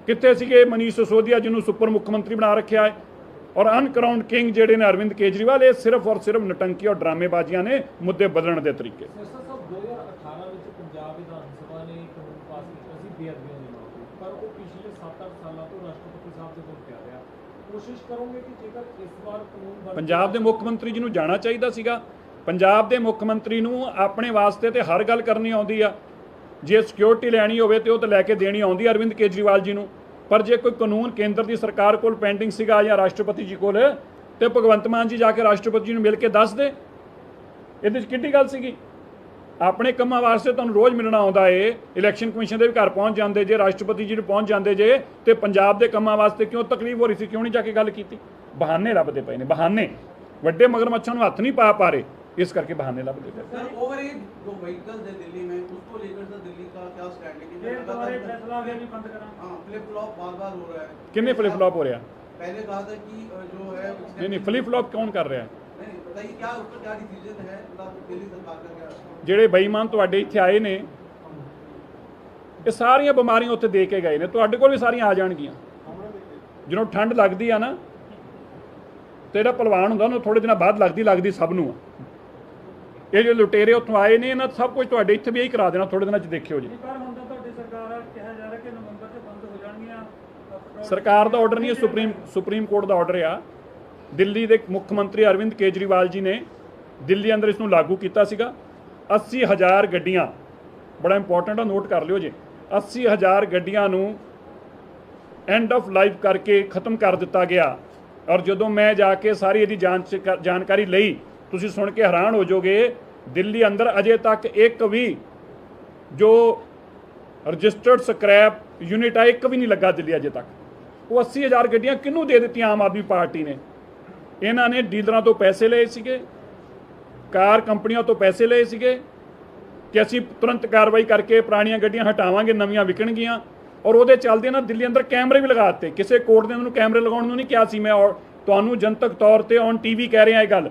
ਕਿੱਥੇ ਸੀਗੇ? ਮਨੀਸ਼ ਸਿਸੋਦੀਆ ਜਿਹਨੂੰ ਸੁਪਰ ਮੁੱਖ ਮੰਤਰੀ ਬਣਾ ਰੱਖਿਆ ਹੈ। ਔਰ ਅਨਕਰਾਊਂਡ ਕਿੰਗ ਜਿਹੜੇ ਨੇ ਅਰਵਿੰਦ ਕੇਜਰੀਵਾਲ ਇਹ ਸਿਰਫ ਔਰ ਸਿਰਫ ਨਟੰਕੀ ਔਰ ਡਰਾਮੇਬਾਜ਼ੀਆਂ ਨੇ ਮੁੱਦੇ ਬਦਲਣ ਦੇ ਤਰੀਕੇ। ਸਿਰਸਾ ਸਾਹਿਬ 2018 ਵਿੱਚ ਪੰਜਾਬ ਵਿਧਾਨ ਸਭਾ ਨੇ ਕਾਨੂੰਨ ਪਾਸ ਕੀਤਾ ਸੀ ਬੇਅਦਬੀਆਂ ਦੇ ਮਾਮਲੇ ਪਰ ਉਹ ਪਿਛਲੇ 7-8 ਸਾਲਾਂ ਤੋਂ ਰਾਸ਼ਟਰਪਤੀ ਸਾਹਿਬ ਦੇ ਕੋਲ ਪਿਆ ਰਿਹਾ। ਕੋਸ਼ਿਸ਼ ਕਰੋਗੇ ਕਿ ਜੇਕਰ ਇਸ ਵਾਰ ਕਾਨੂੰਨ ਬਣ ਪੰਜਾਬ ਦੇ ਮੁੱਖ ਮੰਤਰੀ ਜੀ ਨੂੰ ਜਾਣਾ ਚਾਹੀਦਾ ਸੀਗਾ। ਪੰਜਾਬ ਦੇ ਮੁੱਖ ਮੰਤਰੀ ਨੂੰ ਆਪਣੇ ਵਾਸਤੇ ਤੇ ਹਰ ਗੱਲ ਕਰਨੀ ਆਉਂਦੀ ਆ। ਜੇ ਸਿਕਿਉਰਿਟੀ ਲੈਣੀ ਹੋਵੇ ਤੇ ਉਹ ਤਾਂ ਲੈ ਕੇ ਦੇਣੀ ਆਉਂਦੀ ਅਰਵਿੰਦ ਕੇਜਰੀਵਾਲ ਜੀ ਨੂੰ। ਪਰ ਜੇ ਕੋਈ ਕਾਨੂੰਨ ਕੇਂਦਰ ਦੀ ਸਰਕਾਰ ਕੋਲ ਪੈਂਡਿੰਗ ਸੀਗਾ ਜਾਂ ਰਾਸ਼ਟਰਪਤੀ ਜੀ ਕੋਲ, ਤੇ ਭਗਵੰਤ ਮਾਨ ਜੀ ਜਾ ਕੇ ਰਾਸ਼ਟਰਪਤੀ ਜੀ ਨੂੰ ਮਿਲ ਕੇ ਦੱਸ ਦੇ। ਇਹਦੇ 'ਚ ਕਿੱਡੀ ਗੱਲ ਸੀਗੀ? ਆਪਣੇ ਕੰਮਾਂ ਵਾਸਤੇ ਤੁਹਾਨੂੰ ਰੋਜ਼ ਮਿਲਣਾ ਆਉਂਦਾ ਏ। ਇਲੈਕਸ਼ਨ ਕਮਿਸ਼ਨ ਦੇ ਵੀ ਘਰ ਪਹੁੰਚ ਜਾਂਦੇ ਜੇ, ਰਾਸ਼ਟਰਪਤੀ ਜੀ ਨੂੰ ਪਹੁੰਚ ਜਾਂਦੇ ਜੇ, ਤੇ ਪੰਜਾਬ ਦੇ ਕੰਮਾਂ ਵਾਸਤੇ ਕਿਉਂ ਤਕਲੀਫ ਹੋ ਰਹੀ ਸੀ? ਕਿਉਂ ਨਹੀਂ ਜਾ ਕੇ ਗੱਲ ਕੀਤੀ? ਬਹਾਨੇ ਲੱਭਦੇ ਪਏ ਨੇ, ਬਹਾਨੇ। ਵੱਡੇ ਮਗਰਮੱਛਾਂ ਨੂੰ ਹੱਥ ਨਹੀਂ ਪਾ ਪਾ ਰਹੇ। इस करके बहाने ला देते हैं ओवरेज जो व्हीकल है दिल्ली में उसको लेकर सर दिल्ली का क्या स्ट्रैटेजी फ्लिप फ्लॉप बार बार हो रहा है कितने फ्लिप फ्लॉप हो रहा है पहले कहा था कि जो है नहीं नहीं फ्लिप फ्लॉप कौन कर रहा है ਜਿਹੜੇ ਬੇਈਮਾਨ ਤੁਹਾਡੇ ਇੱਥੇ ਆਏ ਨੇ ਇਹ ਸਾਰੀਆਂ ਬਿਮਾਰੀਆਂ ਉੱਥੇ ਦੇ ਕੇ ਗਏ ਨੇ ਤੁਹਾਡੇ ਕੋਲ ਵੀ ਸਾਰੀਆਂ ਆ ਜਾਣਗੀਆਂ ਜਦੋਂ ਠੰਡ ਲੱਗਦੀ ਆ ਨਾ ਤੇ ਜਿਹੜਾ ਪਹਿਲਵਾਨ ਹੁੰਦਾ ਉਹਨੂੰ ਥੋੜੇ ਦਿਨਾਂ ਬਾਅਦ ਲੱਗਦੀ ਲੱਗਦੀ ਸਭ ਨੂੰ ਇਹ ਜੋ ਲੁਟੇਰੇ ਉੱਥੋਂ ਆਏ ਨੇ ਇਹਨਾਂ ਸਭ ਕੁਝ ਤੁਹਾਡੇ ਇੱਥੇ ਵੀ ਇਹੀ ਕਰਾ ਦੇਣਾ ਥੋੜੇ ਦਿਨਾਂ 'ਚ ਦੇਖਿਓ ਜੀ। ਸਰਕਾਰ ਦਾ ਆਰਡਰ ਨਹੀਂ ਹੈ ਸੁਪਰੀਮ ਸੁਪਰੀਮ ਕੋਰਟ ਦਾ ਆਰਡਰ ਆ। ਦਿੱਲੀ ਦੇ ਮੁੱਖ ਮੰਤਰੀ ਅਰਵਿੰਦ ਕੇਜਰੀਵਾਲ ਜੀ ਨੇ ਦਿੱਲੀ ਅੰਦਰ ਇਸ ਨੂੰ ਲਾਗੂ ਕੀਤਾ ਸੀਗਾ। 80000 ਗੱਡੀਆਂ ਬੜਾ ਇੰਪੋਰਟੈਂਟ ਆ ਨੋਟ ਕਰ ਲਿਓ ਜੀ। 80000 ਗੱਡੀਆਂ ਨੂੰ ਐਂਡ ਆਫ ਲਾਈਫ ਕਰਕੇ ਖਤਮ ਕਰ ਦਿੱਤਾ ਗਿਆ। ਔਰ ਜਦੋਂ ਮੈਂ ਜਾ ਕੇ ਸਾਰੀ ਇਹਦੀ ਜਾਂਚ ਕਰ- ਜਾਣਕਾਰੀ ਲਈ ਤੁਸੀਂ ਸੁਣ ਕੇ ਹੈਰਾਨ ਹੋ ਜਾਓਗੇ ਦਿੱਲੀ ਅੰਦਰ ਅਜੇ ਤੱਕ ਇੱਕ ਵੀ ਜੋ ਰਜਿਸਟਰਡ ਸਕ੍ਰੈਪ ਯੂਨਿਟ ਆ, ਇੱਕ ਵੀ ਨਹੀਂ ਲੱਗਾ ਦਿੱਲੀ ਅਜੇ ਤੱਕ। ਉਹ 80000 ਗੱਡੀਆਂ ਕਿਹਨੂੰ ਦੇ ਦਿੱਤੀਆਂ ਆਮ ਆਦਮੀ ਪਾਰਟੀ ਨੇ? ਇਹਨਾਂ ਨੇ ਡੀਲਰਾਂ ਤੋਂ ਪੈਸੇ ਲਏ ਸੀਗੇ, ਕਾਰ ਕੰਪਨੀਆਂ ਤੋਂ ਪੈਸੇ ਲਏ ਸੀਗੇ ਕਿ ਅਸੀਂ ਤੁਰੰਤ ਕਾਰਵਾਈ ਕਰਕੇ ਪੁਰਾਣੀਆਂ ਗੱਡੀਆਂ ਹਟਾਵਾਂਗੇ, ਨਵੀਆਂ ਵਿਕਣਗੀਆਂ। ਔਰ ਉਹਦੇ ਚੱਲਦੇ ਨਾ ਦਿੱਲੀ ਅੰਦਰ ਕੈਮਰੇ ਵੀ ਲਗਾ ਦਿੱਤੇ। ਕਿਸੇ ਕੋਰਟ ਨੇ ਉਹਨੂੰ ਕੈਮਰੇ ਲਗਾਉਣ ਨੂੰ ਨਹੀਂ ਕਿਹਾ ਸੀ। ਮੈਂ ਔਰ ਤੁਹਾਨੂੰ ਜਨਤਕ ਤੌਰ ਤੇ ਔਨ ਟੀਵੀ ਕਹਿ ਰਿਹਾ ਇਹ ਗੱਲ।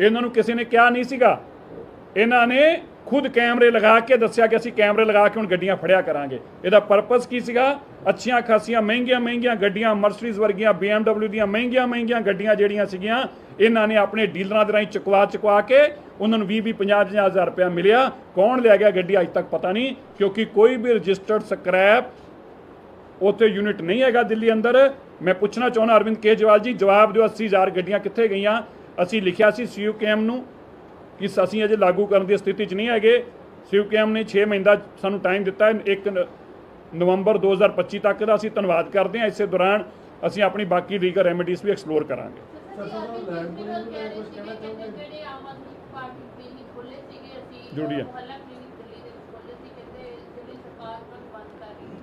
ਇਹਨਾਂ ਨੂੰ ਕਿਸੇ ਨੇ ਕਿਹਾ ਨਹੀਂ ਸੀਗਾ। ਇਹਨਾਂ ਨੇ ਖੁਦ ਕੈਮਰੇ ਲਗਾ ਕੇ ਦੱਸਿਆ ਕਿ ਅਸੀਂ ਕੈਮਰੇ ਲਗਾ ਕੇ ਹੁਣ ਗੱਡੀਆਂ ਫੜਿਆ ਕਰਾਂਗੇ। ਇਹਦਾ ਪਰਪਸ ਕੀ ਸੀਗਾ? ਅੱਛੀਆਂ ਖਾਸੀਆਂ, ਮਹਿੰਗੀਆਂ ਮਹਿੰਗੀਆਂ ਗੱਡੀਆਂ ਮਰਸੀਡੀਜ਼ ਵਰਗੀਆਂ, BMW ਦੀਆਂ ਮਹਿੰਗੀਆਂ ਮਹਿੰਗੀਆਂ ਗੱਡੀਆਂ ਜਿਹੜੀਆਂ ਸੀਗੀਆਂ, ਇਹਨਾਂ ਨੇ ਆਪਣੇ ਡੀਲਰਾਂ ਦੇ ਰਾਹੀਂ ਚੁਕਵਾ ਚੁਕਵਾ ਕੇ ਉਹਨਾਂ ਨੂੰ 20 20 50 ਹਜ਼ਾਰ ਰੁਪਇਆ ਮਿਲਿਆ। ਕੌਣ ਲੈ ਗਿਆ ਗੱਡੀ ਅੱਜ ਤੱਕ ਪਤਾ ਨਹੀਂ, ਕਿਉਂਕਿ ਕੋਈ ਵੀ ਰਜਿਸਟਰਡ ਸਕ੍ਰੈਪ ਉੱਥੇ ਯੂਨਿਟ ਨਹੀਂ ਹੈਗਾ ਦਿੱਲੀ ਅੰਦਰ। ਮੈਂ ਪੁੱਛਣਾ ਚਾਹੁੰਦਾ ਅਰਵਿੰਦ ਕੇਜਰੀਵਾਲ ਜੀ, ਜਵਾਬ ਦਿਓ 80000 ਗੱਡੀਆਂ ਕਿੱਥੇ ਗਈਆਂ? ਅਸੀਂ ਲਿਖਿਆ ਸੀ ਸੀਯੂਕੇਐਮ ਨੂੰ। ਕਿ ਅਸੀਂ ਅਜੇ ਲਾਗੂ ਕਰਨ ਦੀ ਸਥਿਤੀ 'ਚ ਨਹੀਂ ਹੈਗੇ ਸੀਯੂਕੇਐਮ ਨੇ 6 ਮਹੀਨਾ ਸਾਨੂੰ ਟਾਈਮ ਦਿੱਤਾ ਹੈ 1 ਨਵੰਬਰ 2025 ਤੱਕ ਦਾ ਅਸੀਂ ਧੰਨਵਾਦ ਕਰਦੇ ਹਾਂ ਇਸੇ ਦੌਰਾਨ ਅਸੀਂ ਆਪਣੀ ਬਾਕੀ ਲੀਗਲ ਰੈਮੇਡੀਜ਼ ਵੀ ਐਕਸਪਲੋਰ ਕਰਾਂਗੇ ਜਿਹੜੇ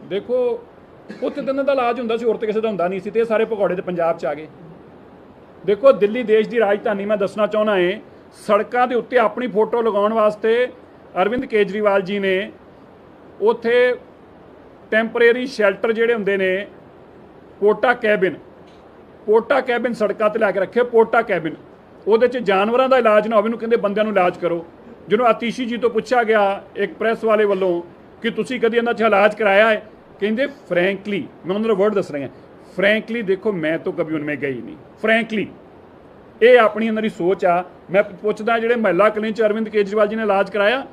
ਦੇਖੋ ਉੱਥੇ ਤਾਂ ਦਾ ਇਲਾਜ ਹੁੰਦਾ ਸੀ ਹੋਰ ਤੇ ਕਿਸੇ ਦਾ ਹੁੰਦਾ ਨਹੀਂ ਸੀ ਤੇ ਇਹ ਸਾਰੇ ਭਗੌੜੇ ਤੇ ਪੰਜਾਬ 'ਚ ਆ ਗਏ ਦੇਖੋ ਦਿੱਲੀ ਦੇਸ਼ ਦੀ ਰਾਜਧਾਨੀ ਮੈਂ ਦੱਸਣਾ ਚਾਹੁੰਦਾ ਏ ਸੜਕਾਂ ਦੇ ਉੱਤੇ ਆਪਣੀ ਫੋਟੋ ਲਗਾਉਣ ਵਾਸਤੇ ਅਰਵਿੰਦ ਕੇਜਰੀਵਾਲ ਜੀ ਨੇ ਉੱਥੇ ਟੈਂਪਰੇਰੀ ਸ਼ੈਲਟਰ ਜਿਹੜੇ ਹੁੰਦੇ ਨੇ, ਪੋਟਾ ਕੈਬਿਨ ਪੋਟਾ ਕੈਬਿਨ ਸੜਕਾਂ ਤੇ ਲਾ ਕੇ ਰੱਖੇ ਪੋਟਾ ਕੈਬਿਨ। ਉਹਦੇ 'ਚ ਜਾਨਵਰਾਂ ਦਾ ਇਲਾਜ ਨਾ ਹੋਵੇ ਨੂੰ ਕਹਿੰਦੇ ਬੰਦਿਆਂ ਨੂੰ ਇਲਾਜ ਕਰੋ। ਜਿਹਨੂੰ ਆਤੀਸ਼ੀ ਜੀ ਤੋਂ ਪੁੱਛਿਆ ਗਿਆ, ਇੱਕ ਪ੍ਰੈਸ ਵਾਲੇ ਵੱਲੋਂ, ਕਿ ਤੁਸੀਂ ਕਦੀ ਇਹਨਾਂ 'ਚ ਇਲਾਜ ਕਰਾਇਆ ਹੈ? ਕਹਿੰਦੇ ਫ੍ਰੈਂਕਲੀ ਮੈਂ ਉਹਨਾਂ ਦਾ ਵਰਡ ਦੱਸ ਰਿਹਾ ਫ੍ਰੈਂਕਲੀ ਦੇਖੋ, ਮੈਂ ਤਾਂ ਕभी ਉਨਮੇ ਗਈ ਨਹੀਂ। ਫ੍ਰੈਂਕਲੀ ਇਹ ਆਪਣੀ ਅੰਦਰ ਦੀ ਸੋਚ ਆ। ਮੈਂ ਪੁੱਛਦਾ ਜਿਹੜੇ ਮਹਿਲਾ ਕਲੀਨਿਕ ਚ ਅਰਵਿੰਦ ਕੇਜਰੀਵਾਲ ਜੀ ਨੇ ਇਲਾਜ ਕਰਾਇਆ,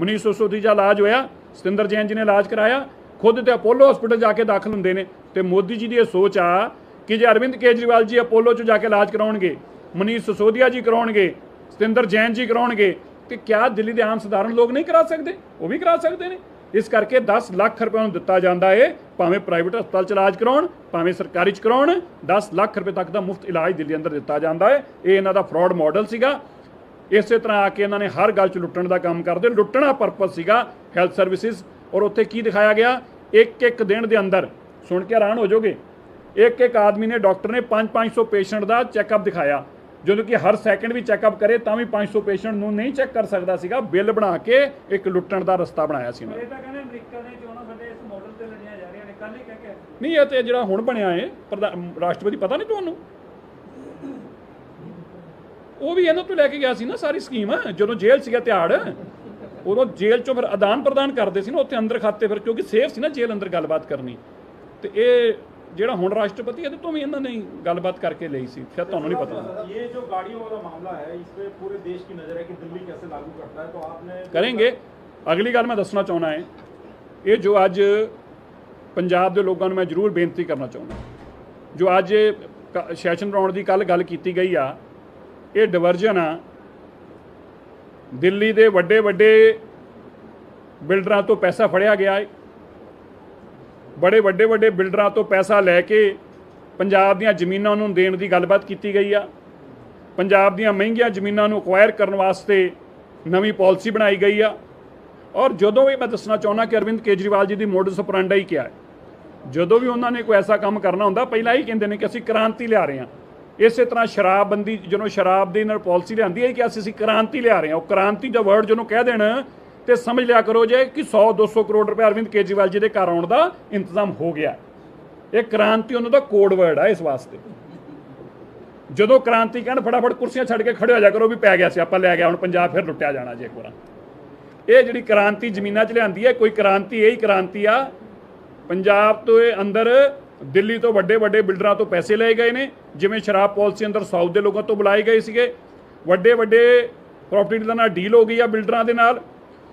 ਮਨੀਸ਼ ਸਿਸੋਦੀਆ ਦਾ ਇਲਾਜ ਹੋਇਆ, ਸਤਿੰਦਰ ਜੈਨ ਜੀ ਨੇ ਇਲਾਜ ਕਰਾਇਆ, ਖੁਦ ਤੇ ਅਪੋਲੋ ਹਸਪੀਟਲ ਜਾ ਕੇ ਦਾਖਲ ਹੁੰਦੇ ਨੇ। ਤੇ ਮੋਦੀ ਜੀ ਦੀ ਇਹ ਸੋਚ ਆ ਕਿ ਜੇ ਅਰਵਿੰਦ ਕੇਜਰੀਵਾਲ ਜੀ ਅਪੋਲੋ ਚ ਜਾ ਕੇ ਇਲਾਜ ਕਰਾਉਣਗੇ, ਮਨੀਸ਼ ਸਿਸੋਦੀਆ ਜੀ ਕਰਾਉਣਗੇ, ਸਤਿੰਦਰ ਜੈਨ ਜੀ ਕਰਾਉਣਗੇ, ਤੇ ਕਿਆ ਦਿੱਲੀ ਦੇ ਆਮ ਸਧਾਰਨ ਲੋਕ ਨਹੀਂ ਕਰਾ ਸਕਦੇ? ਉਹ ਵੀ ਕਰਾ ਸਕਦੇ ਨੇ। ਇਸ ਕਰਕੇ 10 ਲੱਖ ਰੁਪਏ ਨੂੰ ਦਿੱਤਾ ਜਾਂਦਾ ਏ, ਭਾਵੇਂ ਪ੍ਰਾਈਵੇਟ ਹਸਪਤਾਲ ਚ ਇਲਾਜ ਕਰਾਉਣ, ਭਾਵੇਂ ਸਰਕਾਰੀ ਚ ਕਰਾਉਣ 10 ਲੱਖ ਰੁਪਏ ਤੱਕ ਦਾ ਮੁਫਤ ਇਲਾਜ ਦਿੱਲੀ ਅੰਦਰ ਦਿੱਤਾ ਜਾਂਦਾ ਏ। ਇਹ ਇਹਨਾਂ ਦਾ ਫਰਾਡ ਮਾਡਲ ਸੀਗਾ। ਇਸੇ ਤਰ੍ਹਾਂ ਆ ਕੇ ਇਹਨਾਂ ਨੇ ਹਰ ਗੱਲ 'ਚ ਲੁੱਟਣ ਦਾ ਕੰਮ ਕਰਦੇ। ਲੁੱਟਣਾ ਪਰਪਸ ਸੀਗਾ ਹੈਲਥ ਸਰਵਿਸਿਜ਼ ਔਰ ਉੱਥੇ ਕੀ ਦਿਖਾਇਆ ਗਿਆ? ਇੱਕ ਇੱਕ ਦਿਨ ਦੇ ਅੰਦਰ, ਸੁਣ ਕੇ ਹੈਰਾਨ ਹੋ ਜਾਓਗੇ। ਇੱਕ ਇੱਕ ਆਦਮੀ ਨੇ ਡਾਕਟਰ ਨੇ 5-500 ਪੇਸ਼ੈਂਟ ਦਾ ਚੈੱਕਅਪ ਦਿਖਾਇਆ। ਜਦੋਂ ਕਿ ਹਰ ਸੈਕਿੰਡ ਵੀ ਚੈੱਕਅਪ ਕਰੇ ਤਾਂ ਵੀ 500 ਪੇਸ਼ੈਂਟ ਨੂੰ ਨਹੀਂ ਚੈੱਕ ਕਰ ਸਕਦਾ ਸੀਗਾ। ਬਿੱਲ ਬਣਾ ਕੇ ਇੱਕ ਲੁੱਟਣ ਦਾ ਰਸਤਾ ਬਣਾਇਆ ਸੀ ਉਹਨਾਂ ਨੇ। ਇਹ ਤਾਂ ਕਹਿੰਦੇ ਅਮਰੀਕਾ ਦੀਆਂ ਚੋਣਾਂ ਸਾਡੇ ਇਸ ਮਾਡਲ ਤੇ ਲੜੀਆਂ ਜਾ ਰਹੀਆਂ ਨੇ। ਕੱਲ ਹੀ ਕਹਿ ਕੇ। ਨਹੀਂ ਇਹ ਤੇ ਜਿਹੜਾ ਹੁਣ ਬਣਿਆ ਏ ਪ੍ਰਧਾਨ ਰਾਸ਼ਟਰਪਤੀ ਪਤਾ ਨਹੀਂ ਤੁਹਾਨੂੰ? ਉਹ ਵੀ ਇਹਨਾਂ ਤੋਂ ਲੈ ਕੇ ਗਿਆ ਸੀ ਨਾ ਸਾਰੀ ਸਕੀਮ ਜਦੋਂ ਜੇਲ੍ਹ ਸੀਗਾ ਤਿਹਾੜ ਉਦੋਂ ਜੇਲ੍ਹ ਚੋਂ ਫਿਰ ਆਦਾਨ ਪ੍ਰਦਾਨ ਕਰਦੇ ਸੀ ਨਾ ਉੱਥੇ ਅੰਦਰ ਖਾਤੇ ਫਿਰ ਕਿਉਂਕਿ ਸੇਫ ਸੀ ਨਾ ਜੇਲ੍ਹ ਅੰਦਰ ਗੱਲਬਾਤ ਕਰਨੀ। ਤੇ ਇਹ ਜਿਹੜਾ ਹੁਣ ਰਾਸ਼ਟਰਪਤੀ ਹੈ ਤੇ ਤੋਂ ਵੀ ਇਹਨਾਂ ਨੇ ਗੱਲਬਾਤ ਕਰਕੇ ਲਈ ਸੀ। ਫਿਰ ਤੁਹਾਨੂੰ ਨਹੀਂ ਪਤਾ। ਇਹ ਜੋ ਗਾੜੀਆਂ ਵਾਲਾ ਮਾਮਲਾ ਹੈ ਇਸ ਤੇ ਪੂਰੇ ਦੇਸ਼ ਦੀ ਨਜ਼ਰ ਹੈ ਕਿ ਦਿੱਲੀ ਕਿਵੇਂ ਲਾਗੂ ਕਰਦਾ ਹੈ। ਤਾਂ ਆਪਨੇ ਕਰਾਂਗੇ। ਅਗਲੀ ਗੱਲ ਮੈਂ ਦੱਸਣਾ ਚਾਹੁੰਦਾ ਹੈ। ਇਹ ਜੋ ਅੱਜ ਪੰਜਾਬ ਦੇ ਲੋਕਾਂ ਨੂੰ ਮੈਂ ਜ਼ਰੂਰ ਬੇਨਤੀ ਕਰਨਾ ਚਾਹੁੰਦਾ ਜੋ ਅੱਜ ਸੈਸ਼ਨ ਬਣਾਉਣ ਦੀ ਕੱਲ ਗੱਲ ਕੀਤੀ ਗਈ ਆ ਇਹ ਡਿਵਰਜਨ ਆ ਦਿੱਲੀ ਦੇ ਵੱਡੇ ਵੱਡੇ ਬਿਲਡਰਾਂ ਤੋਂ ਪੈਸਾ ਫੜਿਆ ਗਿਆ ਹੈ। ਬੜੇ ਵੱਡੇ ਵੱਡੇ ਬਿਲਡਰਾਂ ਤੋਂ ਪੈਸਾ ਲੈ ਕੇ ਪੰਜਾਬ ਦੀਆਂ ਜ਼ਮੀਨਾਂ ਨੂੰ ਦੇਣ ਦੀ ਗੱਲਬਾਤ ਕੀਤੀ ਗਈ ਆ। ਪੰਜਾਬ ਦੀਆਂ ਮਹਿੰਗੀਆਂ ਜ਼ਮੀਨਾਂ ਨੂੰ ਅਕਵਾਇਰ ਕਰਨ ਵਾਸਤੇ ਨਵੀਂ ਪਾਲਿਸੀ ਬਣਾਈ ਗਈ ਆ। ਔਰ ਜਦੋਂ ਵੀ ਮੈਂ ਦੱਸਣਾ ਚਾਹੁੰਦਾ ਕਿ ਅਰਵਿੰਦ ਕੇਜਰੀਵਾਲ ਜੀ ਦੀ ਮੋਡਸ ਆਪਰੈਂਡਾ ਹੀ ਕਿਹਾ ਹੈ ਜਦੋਂ ਵੀ ਉਹਨਾਂ ਨੇ ਕੋਈ ਐਸਾ ਕੰਮ ਕਰਨਾ ਹੁੰਦਾ, ਪਹਿਲਾਂ ਹੀ ਕਹਿੰਦੇ ਨੇ ਕਿ ਅਸੀਂ ਕ੍ਰਾਂਤੀ ਲਿਆ ਰਹੇ ਹਾਂ। ਇਸੇ ਤਰ੍ਹਾਂ ਸ਼ਰਾਬਬੰਦੀ, ਜਦੋਂ ਸ਼ਰਾਬ ਦੀ ਨਾਲ ਪਾਲਿਸੀ ਲਿਆਂਦੀ ਹੈ ਕਿ ਅਸੀਂ ਅਸੀਂ ਕ੍ਰਾਂਤੀ ਲਿਆ ਰਹੇ ਹਾਂ। ਉਹ ਕ੍ਰਾਂਤੀ ਦਾ ਵਰਡ ਜਦੋਂ ਕਹਿ ਦੇਣ ਤੇ ਸਮਝ ਲਿਆ ਕਰੋ ਜੇ ਕਿ 100 200 ਕਰੋੜ ਰੁਪਏ ਅਰਵਿੰਦ ਕੇਜਰੀਵਾਲ ਜੀ ਦੇ ਘਰ ਆਉਣ ਦਾ ਇੰਤਜ਼ਾਮ ਹੋ ਗਿਆ। ਇਹ ਕ੍ਰਾਂਤੀ ਉਹਨਾਂ ਦਾ ਕੋਡ ਵਰਡ ਆ ਇਸ ਵਾਸਤੇ। ਜਦੋਂ ਕ੍ਰਾਂਤੀ ਕਹਿਣ, ਫਟਾਫਟ ਕੁਰਸੀਆਂ ਛੱਡ ਕੇ ਖੜੇ ਹੋ ਜਾ ਕਰੋ ਵੀ ਪੈ ਗਿਆ ਸੀ, ਆਪਾਂ ਲੈ ਗਿਆ, ਹੁਣ ਪੰਜਾਬ ਫਿਰ ਲੁੱਟਿਆ ਜਾਣਾ ਜੇ ਇੱਕ ਵਾਰ। ਇਹ ਜਿਹੜੀ ਕ੍ਰਾਂਤੀ ਜ਼ਮੀਨਾਂ 'ਚ ਲਿਆਂਦੀ ਹੈ, ਕੋਈ ਕ੍ਰਾਂਤੀ, ਇਹੀ ਕ੍ਰਾਂਤੀ ਆ, ਪੰਜਾਬ ਤੋਂ ਇਹ ਅੰਦਰ, ਦਿੱਲੀ ਤੋਂ ਵੱਡੇ ਵੱਡੇ ਬਿਲਡਰਾਂ ਤੋਂ ਪੈਸੇ ਲਏ ਗਏ ਨੇ, ਜਿਵੇਂ ਸ਼ਰਾਬ ਪਾਲਿਸੀ ਅੰਦਰ ਸਾਊਥ ਦੇ ਲੋਕਾਂ ਤੋਂ ਬੁਲਾਏ ਗਏ ਸੀਗੇ, ਵੱਡੇ ਵੱਡੇ ਪ੍ਰਾਪਰਟੀ ਦਾ ਨਾਲ ਡੀਲ ਹੋ ਗਈ ਆ ਬਿਲਡਰਾਂ ਦੇ ਨਾਲ